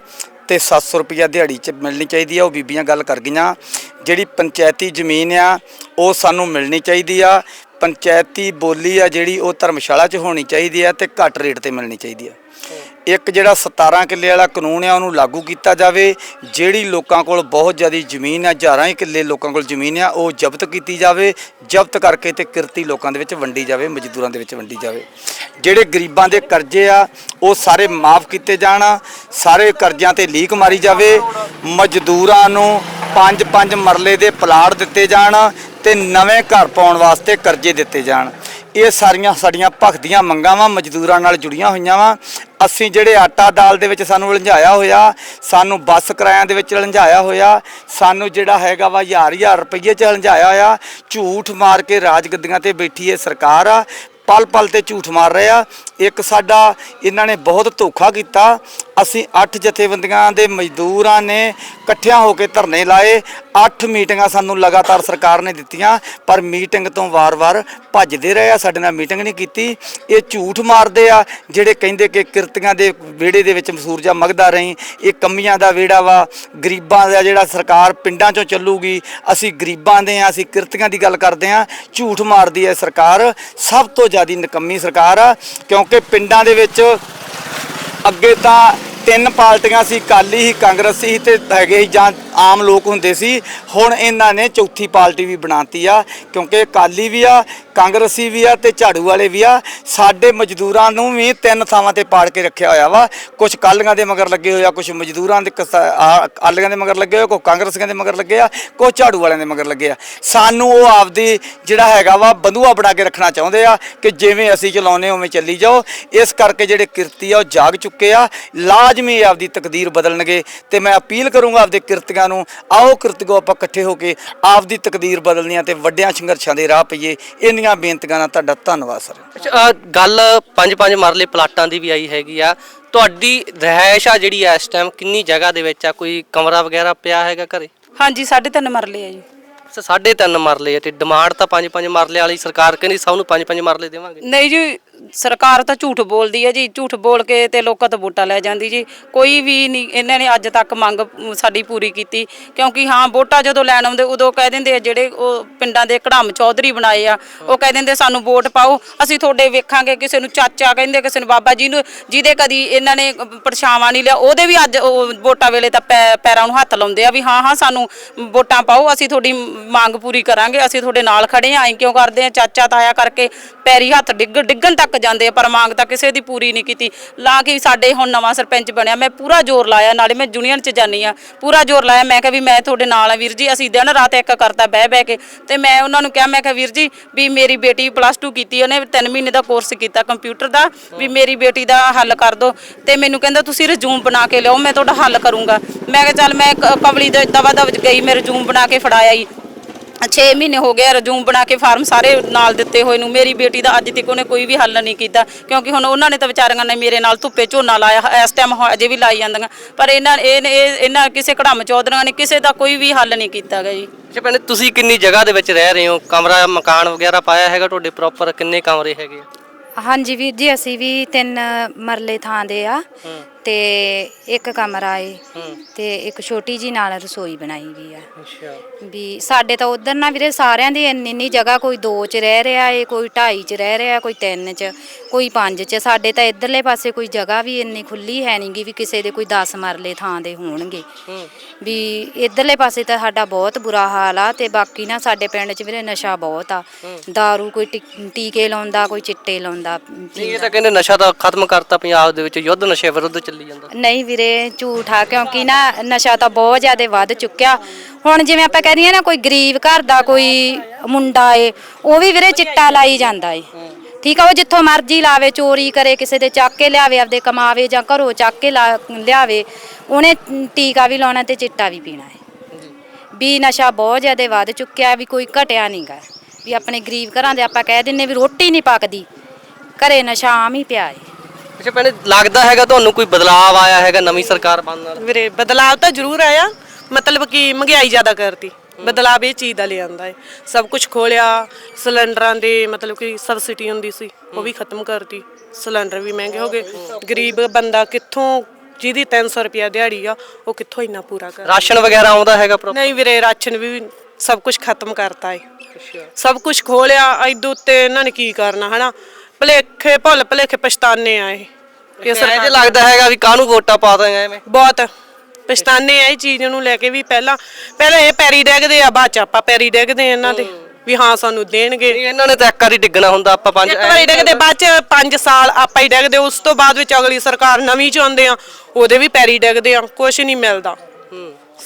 ਤੇ 700 ਰੁਪਇਆ ਦਿਹਾੜੀ 'ਚ ਮਿਲਣੀ ਚਾਹੀਦੀ ਆ, ਉਹ ਬੀਬੀਆਂ ਗੱਲ ਕਰ ਗਈਆਂ। ਜਿਹੜੀ ਪੰਚਾਇਤੀ ਜ਼ਮੀਨ ਆ, ਉਹ ਸਾਨੂੰ ਮਿਲਣੀ ਚਾਹੀਦੀ ਆ। ਪੰਚਾਇਤੀ ਬੋਲੀ ਆ ਜਿਹੜੀ, ਉਹ ਧਰਮਸ਼ਾਲਾ 'ਚ ਹੋਣੀ ਚਾਹੀਦੀ ਆ ਤੇ ਘੱਟ ਰੇਟ ਤੇ ਮਿਲਣੀ ਚਾਹੀਦੀ ਆ। ਇੱਕ ਜਿਹੜਾ 17 ਕਿੱਲੇ ਵਾਲਾ ਕਾਨੂੰਨ ਆ, ਉਹਨੂੰ ਲਾਗੂ ਕੀਤਾ ਜਾਵੇ। ਜਿਹੜੀ ਲੋਕਾਂ ਕੋਲ ਬਹੁਤ ਜ਼ਿਆਦਾ ਜ਼ਮੀਨ ਆ, ਹਜ਼ਾਰਾਂ ਹੀ ਕਿੱਲੇ ਲੋਕਾਂ ਕੋਲ ਜ਼ਮੀਨ ਆ, ਉਹ ਜ਼ਬਤ ਕੀਤੀ ਜਾਵੇ। ਜ਼ਬਤ ਕਰਕੇ ਤੇ ਕਿਰਤੀ ਲੋਕਾਂ ਦੇ ਵਿੱਚ ਵੰਡੀ ਜਾਵੇ, ਮਜ਼ਦੂਰਾਂ ਦੇ ਵਿੱਚ ਵੰਡੀ ਜਾਵੇ। ਜਿਹੜੇ ਗਰੀਬਾਂ ਦੇ ਕਰਜ਼ੇ ਆ, ਉਹ ਸਾਰੇ ਮਾਫ ਕੀਤੇ ਜਾਣ। ਸਾਰੇ ਕਰਜ਼ਿਆਂ ਤੇ ਲੀਕ ਮਾਰੀ ਜਾਵੇ। ਮਜ਼ਦੂਰਾਂ ਨੂੰ ਪੰਜ ਪੰਜ ਮਰਲੇ ਦੇ ਪਲਾਟ ਦਿੱਤੇ ਜਾਣ ਤੇ ਨਵੇਂ ਘਰ ਪਾਉਣ ਵਾਸਤੇ ਕਰਜ਼ੇ ਦਿੱਤੇ ਜਾਣ। ਇਹ ਸਾਰੀਆਂ ਸਾਡੀਆਂ ਭਖਦੀਆਂ ਮੰਗਾਂ ਵਾਂ, ਮਜ਼ਦੂਰਾਂ ਨਾਲ ਜੁੜੀਆਂ ਹੋਈਆਂ ਵਾਂ। ਅਸੀਂ ਜਿਹੜੇ ਆਟਾ ਦਾਲ ਦੇ ਵਿੱਚ ਸਾਨੂੰ ਲੰਝਾਇਆ ਹੋਇਆ, ਸਾਨੂੰ ਬੱਸ ਕਿਰਾਇਆਂ ਦੇ ਵਿੱਚ ਉਲਝਾਇਆ ਹੋਇਆ, ਸਾਨੂੰ ਜਿਹੜਾ ਹੈਗਾ ਵਾ ਹਜ਼ਾਰ ਹਜ਼ਾਰ ਰੁਪਏ ਚ ਉਲਝਾਇਆ ਹੋਇਆ, ਝੂਠ ਮਾਰ ਕੇ ਰਾਜ ਗੱਦੀਆਂ ਤੇ ਬੈਠੀ ਇਹ ਸਰਕਾਰ ਆ। ਪਲ ਪਲ ਤੇ ਝੂਠ ਮਾਰ ਰਹੇ ਆ। ਇੱਕ ਸਾਡਾ ਇਹਨਾਂ ਨੇ ਬਹੁਤ ਧੋਖਾ ਕੀਤਾ। ਅਸੀਂ 8 ਜਥੇਬੰਦੀਆਂ ਦੇ ਮਜ਼ਦੂਰਾਂ ਨੇ ਇਕੱਠਿਆਂ ਹੋ ਕੇ ਧਰਨੇ ਲਾਏ। 8 ਮੀਟਿੰਗਾਂ ਸਾਨੂੰ ਲਗਾਤਾਰ ਸਰਕਾਰ ਨੇ ਦਿੱਤੀਆਂ, ਪਰ ਮੀਟਿੰਗ ਤੋਂ ਵਾਰ-ਵਾਰ ਭੱਜਦੇ ਰਹੇ ਆ, ਸਾਡੇ ਨਾਲ ਮੀਟਿੰਗ ਨਹੀਂ ਕੀਤੀ। ਇਹ ਝੂਠ ਮਾਰਦੇ ਆ, ਜਿਹੜੇ ਕਹਿੰਦੇ ਕਿ ਕਿਰਤੀਆਂ ਦੇ ਵਿਹੜੇ ਦੇ ਵਿੱਚ ਮਸੂਰਜਾ ਮਗਦਾ ਰਹੀ, ਇਹ ਕੰਮੀਆਂ ਦਾ ਵਿਹੜਾ ਵਾ, ਗਰੀਬਾਂ ਦਾ ਜਿਹੜਾ ਸਰਕਾਰ ਪਿੰਡਾਂ ਚੋਂ ਚੱਲੂਗੀ, ਅਸੀਂ ਗਰੀਬਾਂ ਦੇ ਆ, ਅਸੀਂ ਕਿਰਤੀਆਂ ਦੀ ਗੱਲ ਕਰਦੇ ਆ। ਝੂਠ ਮਾਰਦੀ ਹੈ ਸਰਕਾਰ। ਸਭ ਤੋਂ ਜ਼ਿਆਦਾ ਨਕੰਮੀ ਸਰਕਾਰ ਆ ਕਿਉਂਕਿ ਪਿੰਡਾਂ ਦੇ ਵਿੱਚ ਅੱਗੇ ਤਾਂ ਤਿੰਨ ਪਾਰਟੀਆਂ ਸੀ ਕਾਲੀ ਹੀ ਕਾਂਗਰਸੀ ਹੀ ਤੇ ਹੈਗੇ ਹੀ ਜਾਂ ਆਮ ਲੋਕ ਹੁੰਦੇ ਸੀ। ਹੁਣ ਇਹਨਾਂ ਨੇ ਚੌਥੀ ਪਾਰਟੀ ਵੀ ਬਣਾਤੀ ਆ, ਕਿਉਂਕਿ ਕਾਲੀ ਵੀ ਆ, ਕਾਂਗਰਸੀ ਵੀ ਆ ਤੇ ਝਾੜੂ ਵਾਲੇ ਵੀ ਆ। ਸਾਡੇ ਮਜ਼ਦੂਰਾਂ ਨੂੰ ਵੀ ਤਿੰਨ ਥਾਵਾਂ ਤੇ ਪਾੜ ਕੇ ਰੱਖਿਆ ਹੋਇਆ ਵਾ। ਕੁਝ ਕਾਲੀਆਂ ਦੇ ਮਗਰ ਲੱਗੇ ਹੋਏ ਆ ਕੁਝ ਮਜ਼ਦੂਰਾਂ ਦੇ ਕਿਸਾ- ਆ- ਦੇ ਮਗਰ ਲੱਗੇ ਹੋਏ ਕੋਈ ਕਾਂਗਰਸੀਆਂ ਦੇ ਮਗਰ ਲੱਗੇ ਆ ਕੋਈ ਝਾੜੂ ਵਾਲਿਆਂ ਦੇ ਮਗਰ ਲੱਗੇ ਆ। ਸਾਨੂੰ ਉਹ ਆਪਦੀ ਜਿਹੜਾ ਹੈਗਾ ਵਾ, ਬੰਦੂਆ ਬਣਾ ਕੇ ਰੱਖਣਾ ਚਾਹੁੰਦੇ ਆ ਕਿ ਜਿਵੇਂ ਅਸੀਂ ਚਲਾਉਨੇ ਉਵੇਂ ਚੱਲੀ ਜਾਓ। ਇਸ ਕਰਕੇ ਜਿਹੜੇ ਕਿਰਤੀ ਆ, ਉਹ ਜਾਗ ਚੁੱਕੇ ਆ। ਲਾਜ ਲਾਜ਼ਮੀ ਆਪਦੀ ਤਕਦੀਰ ਬਦਲਣਗੇ ਤੇ ਮੈਂ ਅਪੀਲ ਕਰੂੰਗਾ ਆਪਦੇ ਕਿਰਤੀਆਂ ਨੂੰ ਆਓ ਕਿਰਤਗੋ ਆਪਾਂ ਇਕੱਠੇ ਹੋ ਕੇ ਆਪਦੀ ਤਕਦੀਰ ਬਦਲਣੀਆਂ ਤੇ ਵੱਡਿਆਂ ਸੰਘਰਸ਼ਾਂ ਦੇ ਰਾਹ ਪਈਏ। ਇੰਨੀਆਂ ਬੇਨਤੀਆਂ ਨਾਲ ਤੁਹਾਡਾ ਧੰਨਵਾਦ ਸਰ। ਗੱਲ ਪੰਜ ਪੰਜ ਮਰਲੇ ਪਲਾਟਾਂ ਦੀ ਵੀ ਆਈ ਹੈਗੀ ਆ। ਤੁਹਾਡੀ ਰਹਿائش ਆ ਜਿਹੜੀ ਇਸ ਟਾਈਮ ਕਿੰਨੀ ਜਗ੍ਹਾ ਦੇ ਵਿੱਚ ਆ? ਕੋਈ ਕਮਰਾ ਵਗੈਰਾ ਪਿਆ ਹੈਗਾ ਘਰੇ? ਹਾਂਜੀ 3.5 ਮਰਲੇ ਆ ਜੀ। ਸਾਢੇ ਤਿੰਨ ਮਰਲੇ ਆ ਤੇ ਡਿਮਾਂਡ ਤਾਂ 5-5 ਮਰਲੇ ਵਾਲੀ ਸਰਕਾਰ ਕਹਿੰਦੀ ਸਭ ਨੂੰ 5-5 ਮਰਲੇ ਦੇਵਾਂਗੇ। ਨਹੀਂ ਜੀ ਸਰਕਾਰ ਤਾਂ ਝੂਠ ਬੋਲਦੀ ਹੈ ਜੀ, ਝੂਠ ਬੋਲ ਕੇ ਤੇ ਲੋਕਾਂ ਤੋਂ ਵੋਟਾਂ ਲੈ ਜਾਂਦੀ ਜੀ। ਕੋਈ ਵੀ ਨਹੀਂ ਇਹਨਾਂ ਨੇ ਅੱਜ ਤੱਕ ਮੰਗ ਸਾਡੀ ਪੂਰੀ ਕੀਤੀ, ਕਿਉਂਕਿ ਹਾਂ, ਵੋਟਾਂ ਜਦੋਂ ਲੈਣ ਆਉਂਦੇ, ਉਦੋਂ ਕਹਿ ਦਿੰਦੇ ਆ, ਜਿਹੜੇ ਉਹ ਪਿੰਡਾਂ ਦੇ ਕੜਾਮ ਚੌਧਰੀ ਬਣਾਏ ਆ, ਉਹ ਕਹਿ ਦਿੰਦੇ ਸਾਨੂੰ ਵੋਟ ਪਾਓ, ਅਸੀਂ ਤੁਹਾਡੇ ਵੇਖਾਂਗੇ, ਕਿਸੇ ਨੂੰ ਚਾਚਾ ਕਹਿੰਦੇ, ਕਿਸੇ ਨੂੰ ਬਾਬਾ ਜੀ ਨੂੰ, ਜਿਹਦੇ ਕਦੀ ਇਹਨਾਂ ਨੇ ਪਰਛਾਵਾਂ ਨਹੀਂ ਲਿਆ, ਉਹਦੇ ਵੀ ਅੱਜ ਉਹ ਵੋਟਾਂ ਵੇਲੇ ਤਾਂ ਪੈ- ਪੈਰਾਂ ਨੂੰ ਹੱਥ ਲਾਉਂਦੇ ਆ ਵੀ ਹਾਂ ਹਾਂ, ਸਾਨੂੰ ਵੋਟਾਂ ਪਾਓ, ਅਸੀਂ ਤੁਹਾਡੀ ਮੰਗ ਪੂਰੀ ਕਰਾਂਗੇ, ਅਸੀਂ ਤੁਹਾਡੇ ਨਾਲ ਖੜੇ ਆਂ, ਐਂ ਕਿਉਂ ਕਰਦੇ ਆ, ਚਾਚਾ ਤਾਇਆ ਕਰਕੇ ਪੈਰੀ ਹੱਥ ਡਿੱਗ, ਡਿੱਗਣ ਤੱਕ ਜਾਂਦੇ ਆ, ਪਰ ਮੰਗ ਤਾਂ ਕਿਸੇ ਦੀ ਪੂਰੀ ਨਹੀਂ ਕੀਤੀ। ਲਾ ਕੇ ਸਾਡੇ ਹੁਣ ਨਵਾਂ ਸਰਪੰਚ ਬਣਿਆ, ਮੈਂ ਪੂਰਾ ਜ਼ੋਰ ਲਾਇਆ, ਨਾਲੇ ਮੈਂ ਯੂਨੀਅਨ ਚ ਜਾਨੀ ਆ, ਪੂਰਾ ਜ਼ੋਰ ਲਾਇਆ। ਮੈਂ ਕਿਹਾ ਵੀ ਮੈਂ ਤੁਹਾਡੇ ਨਾਲ ਆ, ਵੀਰ ਜੀ, ਅਸੀਂ ਦਿਨ ਰਾਤ ਇੱਕ ਕਰਤਾ ਬਹਿ ਬਹਿ ਕੇ। ਤੇ ਮੈਂ ਉਹਨਾਂ ਨੂੰ ਕਿਹਾ, ਮੈਂ ਕਿਹਾ, ਵੀਰ ਜੀ, ਵੀ ਮੇਰੀ ਬੇਟੀ ਪਲੱਸ 2 ਕੀਤੀ, ਉਹਨੇ 3 ਮਹੀਨੇ ਦਾ ਕੋਰਸ ਕੀਤਾ ਕੰਪਿਊਟਰ ਦਾ, ਵੀ ਮੇਰੀ ਬੇਟੀ ਦਾ ਹੱਲ ਕਰ ਦਿਓ ਤੇ ਮੈਨੂੰ ਕਹਿੰਦਾ, ਤੁਸੀਂ ਰਿਜ਼ੂਮ ਬਣਾ ਕੇ ਲਿਆਓ, ਮੈਂ ਤੁਹਾਡਾ ਹੱਲ ਕਰੂੰਗਾ। ਮੈਂ ਕਿਹਾ, ਚੱਲ ਮੈਂ ਕ- ਕਵਲੀ ਦੇ ਦਵਾ ਦਵ ਗਈ, ਮੈਂ ਰਿਜ਼ੂਮ ਬਣਾ ਕੇ ਫੜਾਇਆ ਜੀ। 6 ਮਹੀਨੇ ਹੋ ਗਏ ਰਜੂਮ ਬਣਾ ਕੇ ਫਾਰਮ ਸਾਰੇ ਨਾਲ ਦਿੱਤੇ ਹੋਏ ਨੂੰ। ਮੇਰੀ ਬੇਟੀ ਦਾ ਅੱਜ ਤੱਕ ਉਹਨੇ ਕੋਈ ਵੀ ਹੱਲ ਨਹੀਂ ਕੀਤਾ ਕਿਉਂਕਿ ਹੁਣ ਉਹਨਾਂ ਨੇ ਤਾਂ ਵਿਚਾਰੀਆਂ ਨੇ ਮੇਰੇ ਨਾਲ ਧੁੱਪੇ ਝੋਨਾ ਲਾਇਆ ਇਸ ਟਾਈਮ ਅਜੇ ਵੀ ਲਾਈ ਜਾਂਦੀਆਂ। ਪਰ ਇਹਨਾਂ ਇਹ ਇਹ- ਇਹਨਾਂ ਕਿਸੇ ਕੜਮ ਚੌਧਰੀਆਂ ਨੇ ਕਿਸੇ ਦਾ ਕੋਈ ਵੀ ਹੱਲ ਨਹੀਂ ਕੀਤਾਗਾ ਜੀ। ਅੱਛਾ ਭੈਣੇ ਤੁਸੀਂ ਕਿੰਨੀ ਜਗ੍ਹਾ ਦੇ ਵਿੱਚ ਰਹਿ ਰਹੇ ਹੋ? ਕਮਰਾ ਮਕਾਨ ਵਗੈਰਾ ਪਾਇਆ ਹੈਗਾ ਤੁਹਾਡੇ ਪ੍ਰੋਪਰ ਕਿੰਨੇ ਕਮਰੇ ਹੈਗੇ ਆ? ਹਾਂਜੀ ਵੀਰ ਜੀ ਅਸੀਂ ਵੀ ਤਿੰਨ ਮਰਲੇ ਥਾਂ ਦੇ ਆ। ਤੇ ਇੱਕ ਕਮਰਾ ਏ ਤੇ ਇੱਕ ਛੋਟੀ ਜੀ ਨਾਲ ਰਸੋਈ ਬਣਾਈ ਵੀ ਆ। ਅੱਛਾ। ਵੀ ਸਾਡੇ ਤਾਂ ਉਧਰ ਨਾ ਵੀਰੇ ਸਾਰਿਆਂ ਦੀ ਇੰਨੀ ਇੰਨੀ ਜਗ੍ਹਾ ਕੋਈ 2 ਚ ਰਹਿ ਰਿਹਾ ਏ ਕੋਈ 2.5 ਚ ਰਹਿ ਰਿਹਾ ਕੋਈ 3 ਚ ਕੋਈ 5 ਚ। ਸਾਡੇ ਤਾਂ ਇਧਰਲੇ ਪਾਸੇ ਕੋਈ ਜਗ੍ਹਾ ਵੀ ਇੰਨੀ ਖੁੱਲੀ ਹੈ ਨਹੀਂਗੀ ਵੀ ਕਿਸੇ ਦੇ ਕੋਈ 10 ਮਰਲੇ ਥਾਂ ਦੇ ਹੋਣਗੇ। ਵੀ ਇਧਰਲੇ ਪਾਸੇ ਤਾਂ ਸਾਡਾ ਬਹੁਤ ਬੁਰਾ ਹਾਲ ਆ ਤੇ ਬਾਕੀ ਨਾ ਸਾਡੇ ਪਿੰਡ 'ਚ ਵੀਰੇ ਨਸ਼ਾ ਬਹੁਤ ਆ। दारू ਕੋਈ ਟੀਕੇ ਲਾਉਂਦਾ ਕੋਈ ਚਿੱਟੇ ਲਾਉਂਦਾ। ਇਹ ਤਾਂ ਕਹਿੰਦੇ ਨਸ਼ਾ ਤਾਂ ਖਤਮ ਕਰਤਾ ਪੰਜਾਬ ਦੇ ਵਿੱਚ ਯੁੱਧ ਨਸ਼ੇ ਵਿਰੁੱਧ ਚੱਲੀ ਜਾਂਦਾ? ਨਹੀਂ ਵੀਰੇ ਝੂਠ ਆ ਕਿਉਂਕਿ ਨਾ ਨਸ਼ਾ ਤਾਂ ਬਹੁਤ ਜ਼ਿਆਦਾ ਵੱਧ ਚੁੱਕਿਆ। ਹੁਣ ਜਿਵੇਂ ਆਪਾਂ ਕਹਿ ਦਈਏ ਨਾ ਕੋਈ ਗਰੀਬ ਘਰ ਦਾ ਕੋਈ ਮੁੰਡਾ ਏ ਉਹ ਵੀ ਵੀਰੇ ਚਿੱਟਾ ਲਾਈ ਜਾਂਦਾ ਏ। ਠੀਕ ਆ ਉਹ ਜਿੱਥੋਂ ਮਰਜ਼ੀ ਲਾਵੇ ਚੋਰੀ ਕਰੇ ਕਿਸੇ ਦੇ ਚੱਕ ਕੇ ਲਿਆਵੇ ਆਪਦੇ ਕਮਾਵੇ ਜਾਂ ਘਰੋਂ ਚੱਕ ਕੇ ਲਾ- ਲਿਆਵੇ ਉਹਨੇ ਟੀਕਾ ਵੀ ਲਾਉਣਾ ਤੇ ਚਿੱਟਾ ਵੀ ਪੀਣਾ ਹੈ ਵੀ ਨਸ਼ਾ ਬਹੁਤ ਜ਼ਿਆਦਾ ਵੱਧ ਚੁੱਕਿਆ ਵੀ ਕੋਈ ਘਟਿਆ ਨਹੀਂਗਾ ਵੀ ਆਪਣੇ ਗਰੀਬ ਘਰਾਂ ਦੇ ਆਪਾਂ ਕਹਿ ਦਿੰਨੇ ਵੀ ਰੋਟੀ ਨਹੀਂ ਪੱਕਦੀ ਘਰੇ ਨਸ਼ਾ ਆਮ ਹੀ ਪਿਆ ਏ। ਅੱਛਾ ਭੈਣੇ ਲੱਗਦਾ ਹੈਗਾ ਤੁਹਾਨੂੰ ਕੋਈ ਬਦਲਾਅ ਆਇਆ ਹੈਗਾ ਨਵੀਂ ਸਰਕਾਰ ਬਣਨ ਨਾਲ? ਵੀਰੇ ਬਦਲਾਅ ਤਾਂ ਜ਼ਰੂਰ ਆਇਆ। ਮਤਲਬ ਕਿ ਮਹਿੰਗਾਈ ਜ਼ਿਆਦਾ ਕਰਤੀ। ਬਦਲਾਅ ਇਹ ਚੀਜ਼ ਦਾ ਲਿਆਂਦਾ ਹੈ ਸਭ ਕੁਝ ਖੋਲਿਆ ਸਿਲੰਡਰਾਂ ਦੇ ਮਤਲਬ ਕਿ ਸਬਸਿਡੀ ਹੁੰਦੀ ਸੀ ਉਹ ਵੀ ਖਤਮ ਕਰਤੀ। ਸਿਲੰਡਰ ਵੀ ਮਹਿੰਗੇ ਹੋ ਗਏ। ਗਰੀਬ ਬੰਦਾ ਕਿੱਥੋਂ ਜਿਹਦੀ 300 ਰੁਪਿਆ ਦਿਹਾੜੀ ਆ ਉਹ ਕਿੱਥੋਂ ਇੰਨਾ ਪੂਰਾ ਕਰ? ਰਾਸ਼ਨ ਵਗੈਰਾ ਆਉਂਦਾ ਹੈਗਾ ਪ੍ਰੋਪਰ? ਨਹੀਂ ਵੀਰੇ ਰਾਸ਼ਨ ਵੀ ਸਭ ਕੁਝ ਖਤਮ ਕਰਤਾ ਏ। ਸਭ ਕੁਝ ਖੋਲਿਆ ਐਦੂ ਉੱਤੇ ਇਹਨਾਂ ਨੇ ਕੀ ਕਰਨਾ ਹਨਾ? ਭਲੇਖੇ ਭੁੱਲ ਭਲੇਖੇ ਪਛਤਾਨੇ ਆ ਇਹ ਇਹ ਸਰਕਾਰ ਲੱਗਦਾ ਹੈਗਾ ਵੀ ਕਾਹਨੂੰ ਵੋਟਾਂ ਪਾ ਦਾਂਗੇ ਐਵੇਂ? ਬਹੁਤ। ਪਛਤਾਨੇ ਆ ਇਹ ਚੀਜ਼ ਨੂੰ ਲੈ ਕੇ ਵੀ ਪਹਿਲਾਂ ਪਹਿਲਾਂ ਇਹ ਪੈਰੀ ਡੈਗਦੇ ਆ ਬਾਅਦ ਚ ਆਪਾਂ ਪੈਰੀ ਡੈਗਦੇ ਆ ਇਹਨਾਂ ਦੇ ਵੀ ਹਾਂ ਸਾਨੂੰ ਦੇਣਗੇ। ਨਹੀਂ, ਇਹਨਾਂ ਨੇ ਤਾਂ ਇੱਕ ਵਾਰੀ ਡਿੱਗਣਾ ਹੁੰਦਾ ਆਪਾਂ ਪੰਜ ਇੱਕ ਵਾਰੀ ਡਿੱਗਦੇ ਬਾਅਦ ਚ 5 ਸਾਲ ਆਪਾਂ ਹੀ ਡਿੱਗਦੇ ਉਸ ਤੋਂ ਬਾਅਦ ਵਿੱਚ ਅਗਲੀ ਸਰਕਾਰ ਨਵੀਂ ਚ ਆਉਂਦੇ ਆ ਉਹਦੇ ਵੀ ਪੈਰੀ ਡਿੱਗਦੇ ਆ ਕੁਝ ਨਹੀਂ ਮਿਲਦਾ।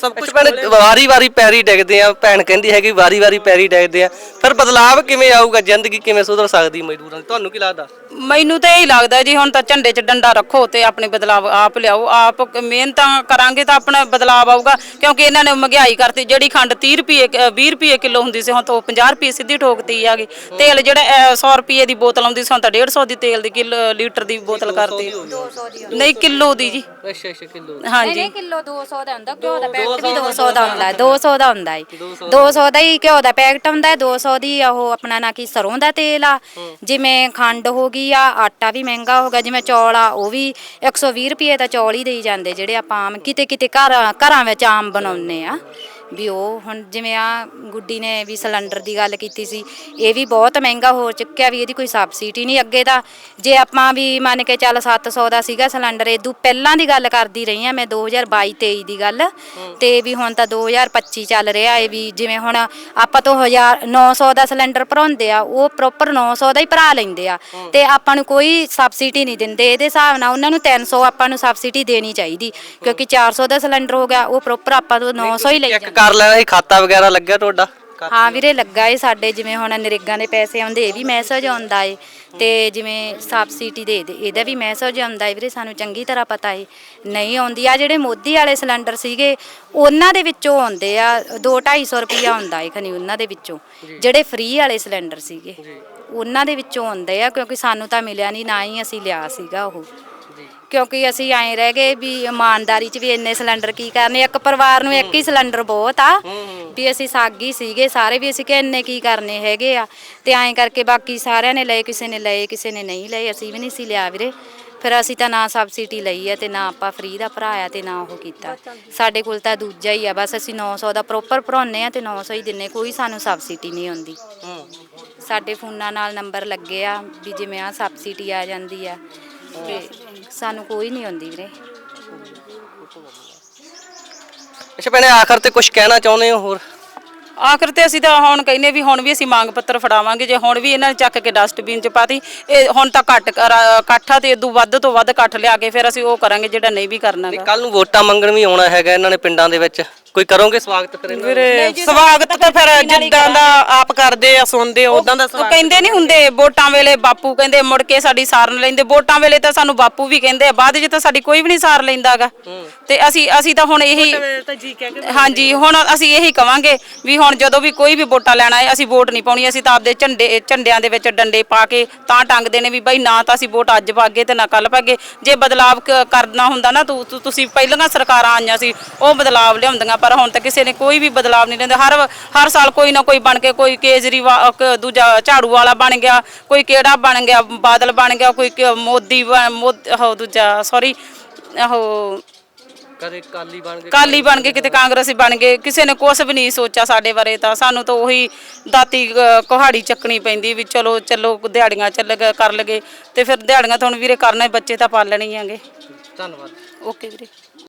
ਸਭ ਕੁਝ ਭੈਣ ਵਾਰੀ ਵਾਰੀ ਪੈਰੀ ਡਿੱਗਦੇ ਆ ਭੈਣ ਕਹਿੰਦੀ ਹੈਗੀ ਵਾਰੀ ਵਾਰੀ ਪੈਰੀ ਡਿੱਗਦੇ ਆ। ਫਿਰ ਬਦਲਾਵ ਕਿਵੇਂ ਆਊਗਾ? ਜ਼ਿੰਦਗੀ ਕਿਵੇਂ ਸੁਧਰ ਸਕਦੀ ਮਜ਼ਦੂਰਾਂ ਦੀ? ਤੁਹਾਨੂੰ ਕੀ ਲੱਗਦਾ? ਮੈਨੂੰ ਤਾਂ ਇਹੀ ਲੱਗਦਾ ਜੀ ਹੁਣ ਤਾਂ ਝੰਡੇ 'ਚ ਡੰਡਾ ਰੱਖੋ ਤੇ ਆਪਣੇ ਬਦਲਾਵ ਆਪ ਲਿਆਓ। ਆਪ ਮਿਹਨਤਾਂ ਕਰਾਂਗੇ ਤਾਂ ਆਪਣਾ ਬਦਲਾਵ ਆਊਗਾ ਕਿਉਂਕਿ ਇਹਨਾਂ ਨੇ ਮਹਿੰਗਾਈ ਕਰਤੀ। ਜਿਹੜੀ ਖੰਡ 30 ਰੁਪਏ 20 ਰੁਪਏ ਕਿਲੋ ਹੁੰਦੀ ਸੀ ਹੁਣ ਤਾਂ ਉਹ 50 ਰੁਪਏ ਸਿੱਧੀ ਠੋਕਤੀ ਆਗੀ ਤੇਲ ਜਿਹੜਾ ਅਹ, 100 ਰੁਪਏ ਦੀ ਬੋਤਲ ਆਉਂਦੀ ਸੀ ਹੁਣ ਤਾਂ 150 ਦੀ ਤੇਲ ਦੀ ਕਿਲੋ ਲੀਟਰ ਦੀ ਬੋਤਲ ਕਰਤੀ। ਨਹੀਂ ਕਿਲੋ ਦੀ ਜੀ। ਅੱਛਾ ਅੱਛਾ ਕਿਲੋ ਹਾਂਜੀ। ਕਿਲੋ 200 ਦਾ ਹੁੰਦਾ ਘਿਓ ਦਾ ਪੈਕਟ ਵੀ 200 ਦਾ ਹੁੰਦਾ ਹੈ 200 ਦਾ ਹੁੰਦਾ ਹੈ 200 ਦਾ। ਹੀ ਘਿਓ ਦਾ ਪੈਕਟ ਹੁੰਦਾ ਹੈ 200 ਦੀ ਉਹ ਆਪਣਾ ਨਾ ਕੀ ਸਰੋਂ ਦਾ ਤੇਲ ਆ। ਜਿਵੇਂ ਖੰਡ ਹੋ ਗਈ ਆ ਆਟਾ ਵੀ ਮਹਿੰਗਾ ਹੋ ਗਿਆ ਜਿਵੇਂ ਚੌਲ ਆ ਉਹ ਵੀ 120 ਰੁਪਏ ਦਾ ਚੌਲ ਹੀ ਦੇਈ ਜਾਂਦੇ ਜਿਹੜੇ ਆਪਾਂ ਆਮ ਕਿਤੇ ਕਿਤੇ ਘਰ ਘਰਾਂ ਵਿੱਚ ਆਮ ਬਣਾਉਂਦੇ ਆ। ਵੀ ਉਹ ਹੁਣ ਜਿਵੇਂ ਆ ਗੁੱਡੀ ਨੇ ਵੀ ਸਿਲੰਡਰ ਦੀ ਗੱਲ ਕੀਤੀ ਸੀ ਇਹ ਵੀ ਬਹੁਤ ਮਹਿੰਗਾ ਹੋ ਚੁੱਕਿਆ ਵੀ ਇਹਦੀ ਕੋਈ ਸਬਸਿਡੀ ਨਹੀਂ ਅੱਗੇ ਤਾਂ ਜੇ ਆਪਾਂ ਵੀ ਮੰਨ ਕੇ ਚੱਲ 700 ਦਾ ਸੀਗਾ ਸਿਲੰਡਰ ਇਦੋਂ ਪਹਿਲਾਂ ਦੀ ਗੱਲ ਕਰਦੀ ਰਹੀ ਆ ਮੈਂ 2022 23 ਦੀ ਗੱਲ। ਤੇ ਵੀ ਹੁਣ ਤਾਂ 2025 ਚੱਲ ਰਿਹਾ ਏ ਵੀ ਜਿਵੇਂ ਹੁਣ ਆਪਾਂ ਤੋਂ 1000 900 ਦਾ ਸਿਲੰਡਰ ਭਰਾਉਂਦੇ ਆ ਉਹ ਪ੍ਰੋਪਰ 900 ਦਾ ਹੀ ਭਰਾ ਲੈਂਦੇ ਆ। ਤੇ ਆਪਾਂ ਨੂੰ ਕੋਈ ਸਬਸਿਡੀ ਨਹੀਂ ਦਿੰਦੇ ਇਹਦੇ ਹਿਸਾਬ ਨਾਲ ਉਹਨਾਂ ਨੂੰ 300 ਆਪਾਂ ਨੂੰ ਸਬਸਿਡੀ ਦੇਣੀ ਚਾਹੀਦੀ। ਕਿਉਂਕਿ 400 ਦਾ ਸਿਲੰਡਰ ਹੋ ਗਿਆ ਉਹ ਪ੍ਰੋਪਰ ਆਪਾਂ ਤੋਂ 900 ਹੀ ਲਈ ਚੈੱਕ ਕਰ ਲੈਣਾ ਸੀ? ਖਾਤਾ ਵਗੈਰਾ ਲੱਗਿਆ ਤੁਹਾਡਾ? ਹਾਂ ਵੀਰੇ ਲੱਗਾ ਏ ਸਾਡੇ ਜਿਵੇਂ ਹੁਣ ਨਰੇਗਾ ਦੇ ਪੈਸੇ ਆਉਂਦੇ ਇਹ ਵੀ ਮੈਸੇਜ ਆਉਂਦਾ ਏ। ਤੇ ਜਿਵੇਂ ਸਬਸਿਡੀ ਦੇ ਦੇ ਇਹਦਾ ਵੀ ਮੈਸੇਜ ਆਉਂਦਾ ਏ ਵੀਰੇ ਸਾਨੂੰ ਚੰਗੀ ਤਰ੍ਹਾਂ ਪਤਾ ਏ। ਨਹੀਂ ਆਉਂਦੀ ਆ ਜਿਹੜੇ ਮੋਦੀ ਵਾਲੇ ਸਿਲੰਡਰ ਸੀਗੇ ਉਹਨਾਂ ਦੇ ਵਿੱਚੋਂ ਆਉਂਦੇ ਆ 2-250 ਰੁਪਈਆ ਆਉਂਦਾ ਏ ਖਨੀ ਉਹਨਾਂ ਦੇ ਵਿੱਚੋਂ। ਜਿਹੜੇ ਫ੍ਰੀ ਵਾਲੇ ਸਿਲੰਡਰ ਸੀਗੇ ਉਹਨਾਂ ਦੇ ਵਿੱਚੋਂ ਆਉਂਦੇ ਆ ਕਿਉਂਕਿ ਸਾਨੂੰ ਤਾਂ ਮਿਲਿਆ ਨਹੀਂ ਨਾ ਹੀ ਅਸੀਂ ਲਿਆ ਸੀਗਾ ਉਹ। ਕਿਉਂਕਿ ਅਸੀਂ ਐਂ ਰਹਿ ਗਏ ਵੀ ਇਮਾਨਦਾਰੀ 'ਚ ਵੀ ਇੰਨੇ ਸਿਲੰਡਰ ਕੀ ਕਰਨੇ ਇੱਕ ਪਰਿਵਾਰ ਨੂੰ ਇੱਕ ਹੀ ਸਿਲੰਡਰ ਬਹੁਤ ਆ। ਵੀ ਅਸੀਂ ਸਾਗੀ ਸੀਗੇ ਸਾਰੇ ਵੀ ਅਸੀਂ ਕਿ ਇੰਨੇ ਕੀ ਕਰਨੇ ਹੈਗੇ ਆ। ਤੇ ਐਂ ਕਰਕੇ ਬਾਕੀ ਸਾਰਿਆਂ ਨੇ ਲਏ ਕਿਸੇ ਨੇ ਲਏ ਕਿਸੇ ਨੇ ਨਹੀਂ ਲਏ ਅਸੀਂ ਵੀ ਨਹੀਂ ਸੀ ਲਿਆ ਵੀਰੇ। ਫਿਰ ਅਸੀਂ ਤਾਂ ਨਾ ਸਬਸਿਡੀ ਲਈ ਆ ਤੇ ਨਾ ਆਪਾਂ ਫ੍ਰੀ ਦਾ ਭਰਾਇਆ ਤੇ ਨਾ ਉਹ ਕੀਤਾ। ਸਾਡੇ ਕੋਲ ਤਾਂ ਦੂਜਾ ਹੀ ਆ ਬਸ ਅਸੀਂ 900 ਦਾ ਪ੍ਰੋਪਰ ਭਰਾਉਂਦੇ ਆ ਤੇ 900 ਹੀ ਦਿੰਨੇ ਕੋਈ ਸਾਨੂੰ ਸਬਸਿਡੀ ਨਹੀਂ ਆਉਂਦੀ। ਸਾਡੇ ਫੋਨਾਂ ਨਾਲ ਨੰਬਰ ਲੱਗੇ ਆ ਵੀ ਜਿਵੇਂ ਆ ਸਬਸਿਡੀ ਆ ਜਾਂਦੀ ਆ। ਤੇ ਸਾਨੂੰ ਕੋਈ ਨਹੀਂ ਆਉਂਦੀ ਵੀਰੇ। ਅੱਛਾ ਭੈਣੇ ਆਖਰ ਤੇ ਕੁਝ ਕਹਿਣਾ ਚਾਹੁੰਦੇ ਹੋ ਹੋਰ? ਆਖਰ ਤੇ ਅਸੀਂ ਤਾਂ ਹੁਣ ਕਹਿੰਨੇ ਵੀ ਹੁਣ ਵੀ ਅਸੀਂ ਮੰਗ ਪੱਤਰ ਫੜਾਵਾਂਗੇ ਜੇ ਹੁਣ ਵੀ ਇਹਨਾਂ ਨੇ ਚੱਕ ਕੇ ਡਸਟਬਿਨ 'ਚ ਪਾਤੀ ਇਹ ਹੁਣ ਤਾਂ ਘੱਟ ਇਕੱਠਾ ਤੇ ਇਦੋਂ ਵੱਧ ਤੋਂ ਵੱਧ ਇਕੱਠ ਲਿਆ ਕੇ ਫਿਰ ਅਸੀਂ ਉਹ ਕਰਾਂਗੇ ਜਿਹੜਾ ਨਹੀਂ ਵੀ ਕਰਨਾ ਗਾ। ਕੱਲ ਨੂੰ ਵੋਟਾਂ ਮੰਗਣ ਵੀ ਆਉਣਾ ਹੈਗਾ ਇਹਨਾਂ ਨੇ ਪਿੰਡਾਂ ਦੇ ਵਿੱਚ। ਕੋਈ ਕਰੋਗੇ ਸਵਾਗਤ ਫਿਰ ਇਹਨਾਂ ਦਾ? ਵੀਰੇ ਸਵਾਗਤ ਤਾਂ ਫਿਰ ਜਿੱਦਾਂ ਦਾ ਆਪ ਕਰਦੇ ਆ ਸੁਣਦੇ ਆ ਉਦਾਂ ਦਾ ਉਹ ਸਵਾਗਤ ਕਹਿੰਦੇ ਨਹੀਂ ਹੁੰਦੇ ਵੋਟਾਂ ਵੇਲੇ ਬਾਪੂ ਕਹਿੰਦੇ ਮੁੜ ਕੇ ਸਾਡੀ ਸਾਰ ਨਹੀਂ ਲੈਂਦੇ ਵੋਟਾਂ ਵੇਲੇ ਤਾਂ ਸਾਨੂੰ ਬਾਪੂ ਵੀ ਕਹਿੰਦੇ ਆ ਬਾਅਦ 'ਚ ਤਾਂ ਸਾਡੀ ਕੋਈ ਵੀ ਨਹੀਂ ਸਾਰ ਲੈਂਦਾਗਾ। ਤੇ ਅਸੀਂ ਅਸੀਂ ਤਾਂ ਹੁਣ ਇਹੀ ਤਾਂ ਜੀ ਕਹਿ ਕੇ ਹਾਂਜੀ ਹੁਣ ਅਸੀਂ ਇਹੀ ਕਵਾਂਗੇ ਵੀ ਹੁਣ ਜਦੋਂ ਵੀ ਕੋਈ ਵੀ ਵੋਟਾਂ ਲੈਣਾ ਹੈ ਅਸੀਂ ਵੋਟ ਨਹੀਂ ਪਾਉਣੀ ਅਸੀਂ ਤਾਂ ਆਪਦੇ ਝੰਡੇ ਝੰਡਿਆਂ ਦੇ ਵਿੱਚ ਡੰਡੇ ਪਾ ਕੇ ਤਾਂ ਟੰਗਦੇ ਨੇ ਵੀ ਬਈ ਨਾ ਤਾਂ ਅਸੀਂ ਵੋਟ ਅੱਜ ਪਾਗੇ ਤੇ ਨਾ ਕੱਲ ਪਾਗੇ। ਜੇ ਬਦਲਾਵ ਕ- ਕਰਨਾ ਹੁੰਦਾ ਨਾ ਤੂੰ ਤੂੰ- ਤੁਸੀਂ ਪਹਿਲੀਆਂ ਸਰਕਾਰਾਂ ਆਈਆਂ ਸੀ ਉਹ ਬਦਲਾਵ ਲਿਆਉਂਦੀਆਂ ਪਰ ਹੁਣ ਤਾਂ ਕਿਸੇ ਨੇ ਕੋਈ ਵੀ ਬਦਲਾਵ ਨਹੀਂ ਲੈਂਦੇ। ਹਰ ਹਰ ਸਾਲ ਕੋਈ ਨਾ ਕੋਈ ਬਣ ਕੇ ਕੋਈ ਕੇਜਰੀਵਾਲ ਕ- ਦੂਜਾ ਝਾੜੂ ਵਾਲਾ ਬਣ ਗਿਆ ਕੋਈ ਕਿਹੜਾ ਬਣ ਗਿਆ ਬਾਦਲ ਬਣ ਗਿਆ ਕੋਈ ਕ- ਮੋਦੀ ਬਣ- ਮੋਦ ਉਹ ਦੂਜਾ ਸੌਰੀ ਉਹ ਕਦੇ ਕਾਲੀ ਬਣ ਗਏ ਕਾਲੀ ਬਣ ਗਏ ਕਿਤੇ ਕਾਂਗਰਸੀ ਬਣ ਗਏ ਕਿਸੇ ਨੇ ਕੁਝ ਵੀ ਨਹੀਂ ਸੋਚਿਆ ਸਾਡੇ ਬਾਰੇ ਤਾਂ। ਸਾਨੂੰ ਤਾਂ ਉਹੀ ਦਾਤੀ ਅਹ, ਕੁਹਾੜੀ ਚੱਕਣੀ ਪੈਂਦੀ ਵੀ ਚਲੋ ਚਲੋ ਦਿਹਾੜੀਆਂ ਚੱਲ ਗ- ਕਰ ਲਗੇ ਤੇ ਫਿਰ ਦਿਹਾੜੀਆਂ ਤੁਹਾਨੂੰ ਵੀਰੇ ਕਰਨਾ ਹੀ ਬੱਚੇ ਤਾਂ ਪਾਲਣੇ ਹੀ ਆਂਗੇ ਧੰਨਵਾਦ। ਓਕੇ ਵੀਰੇ।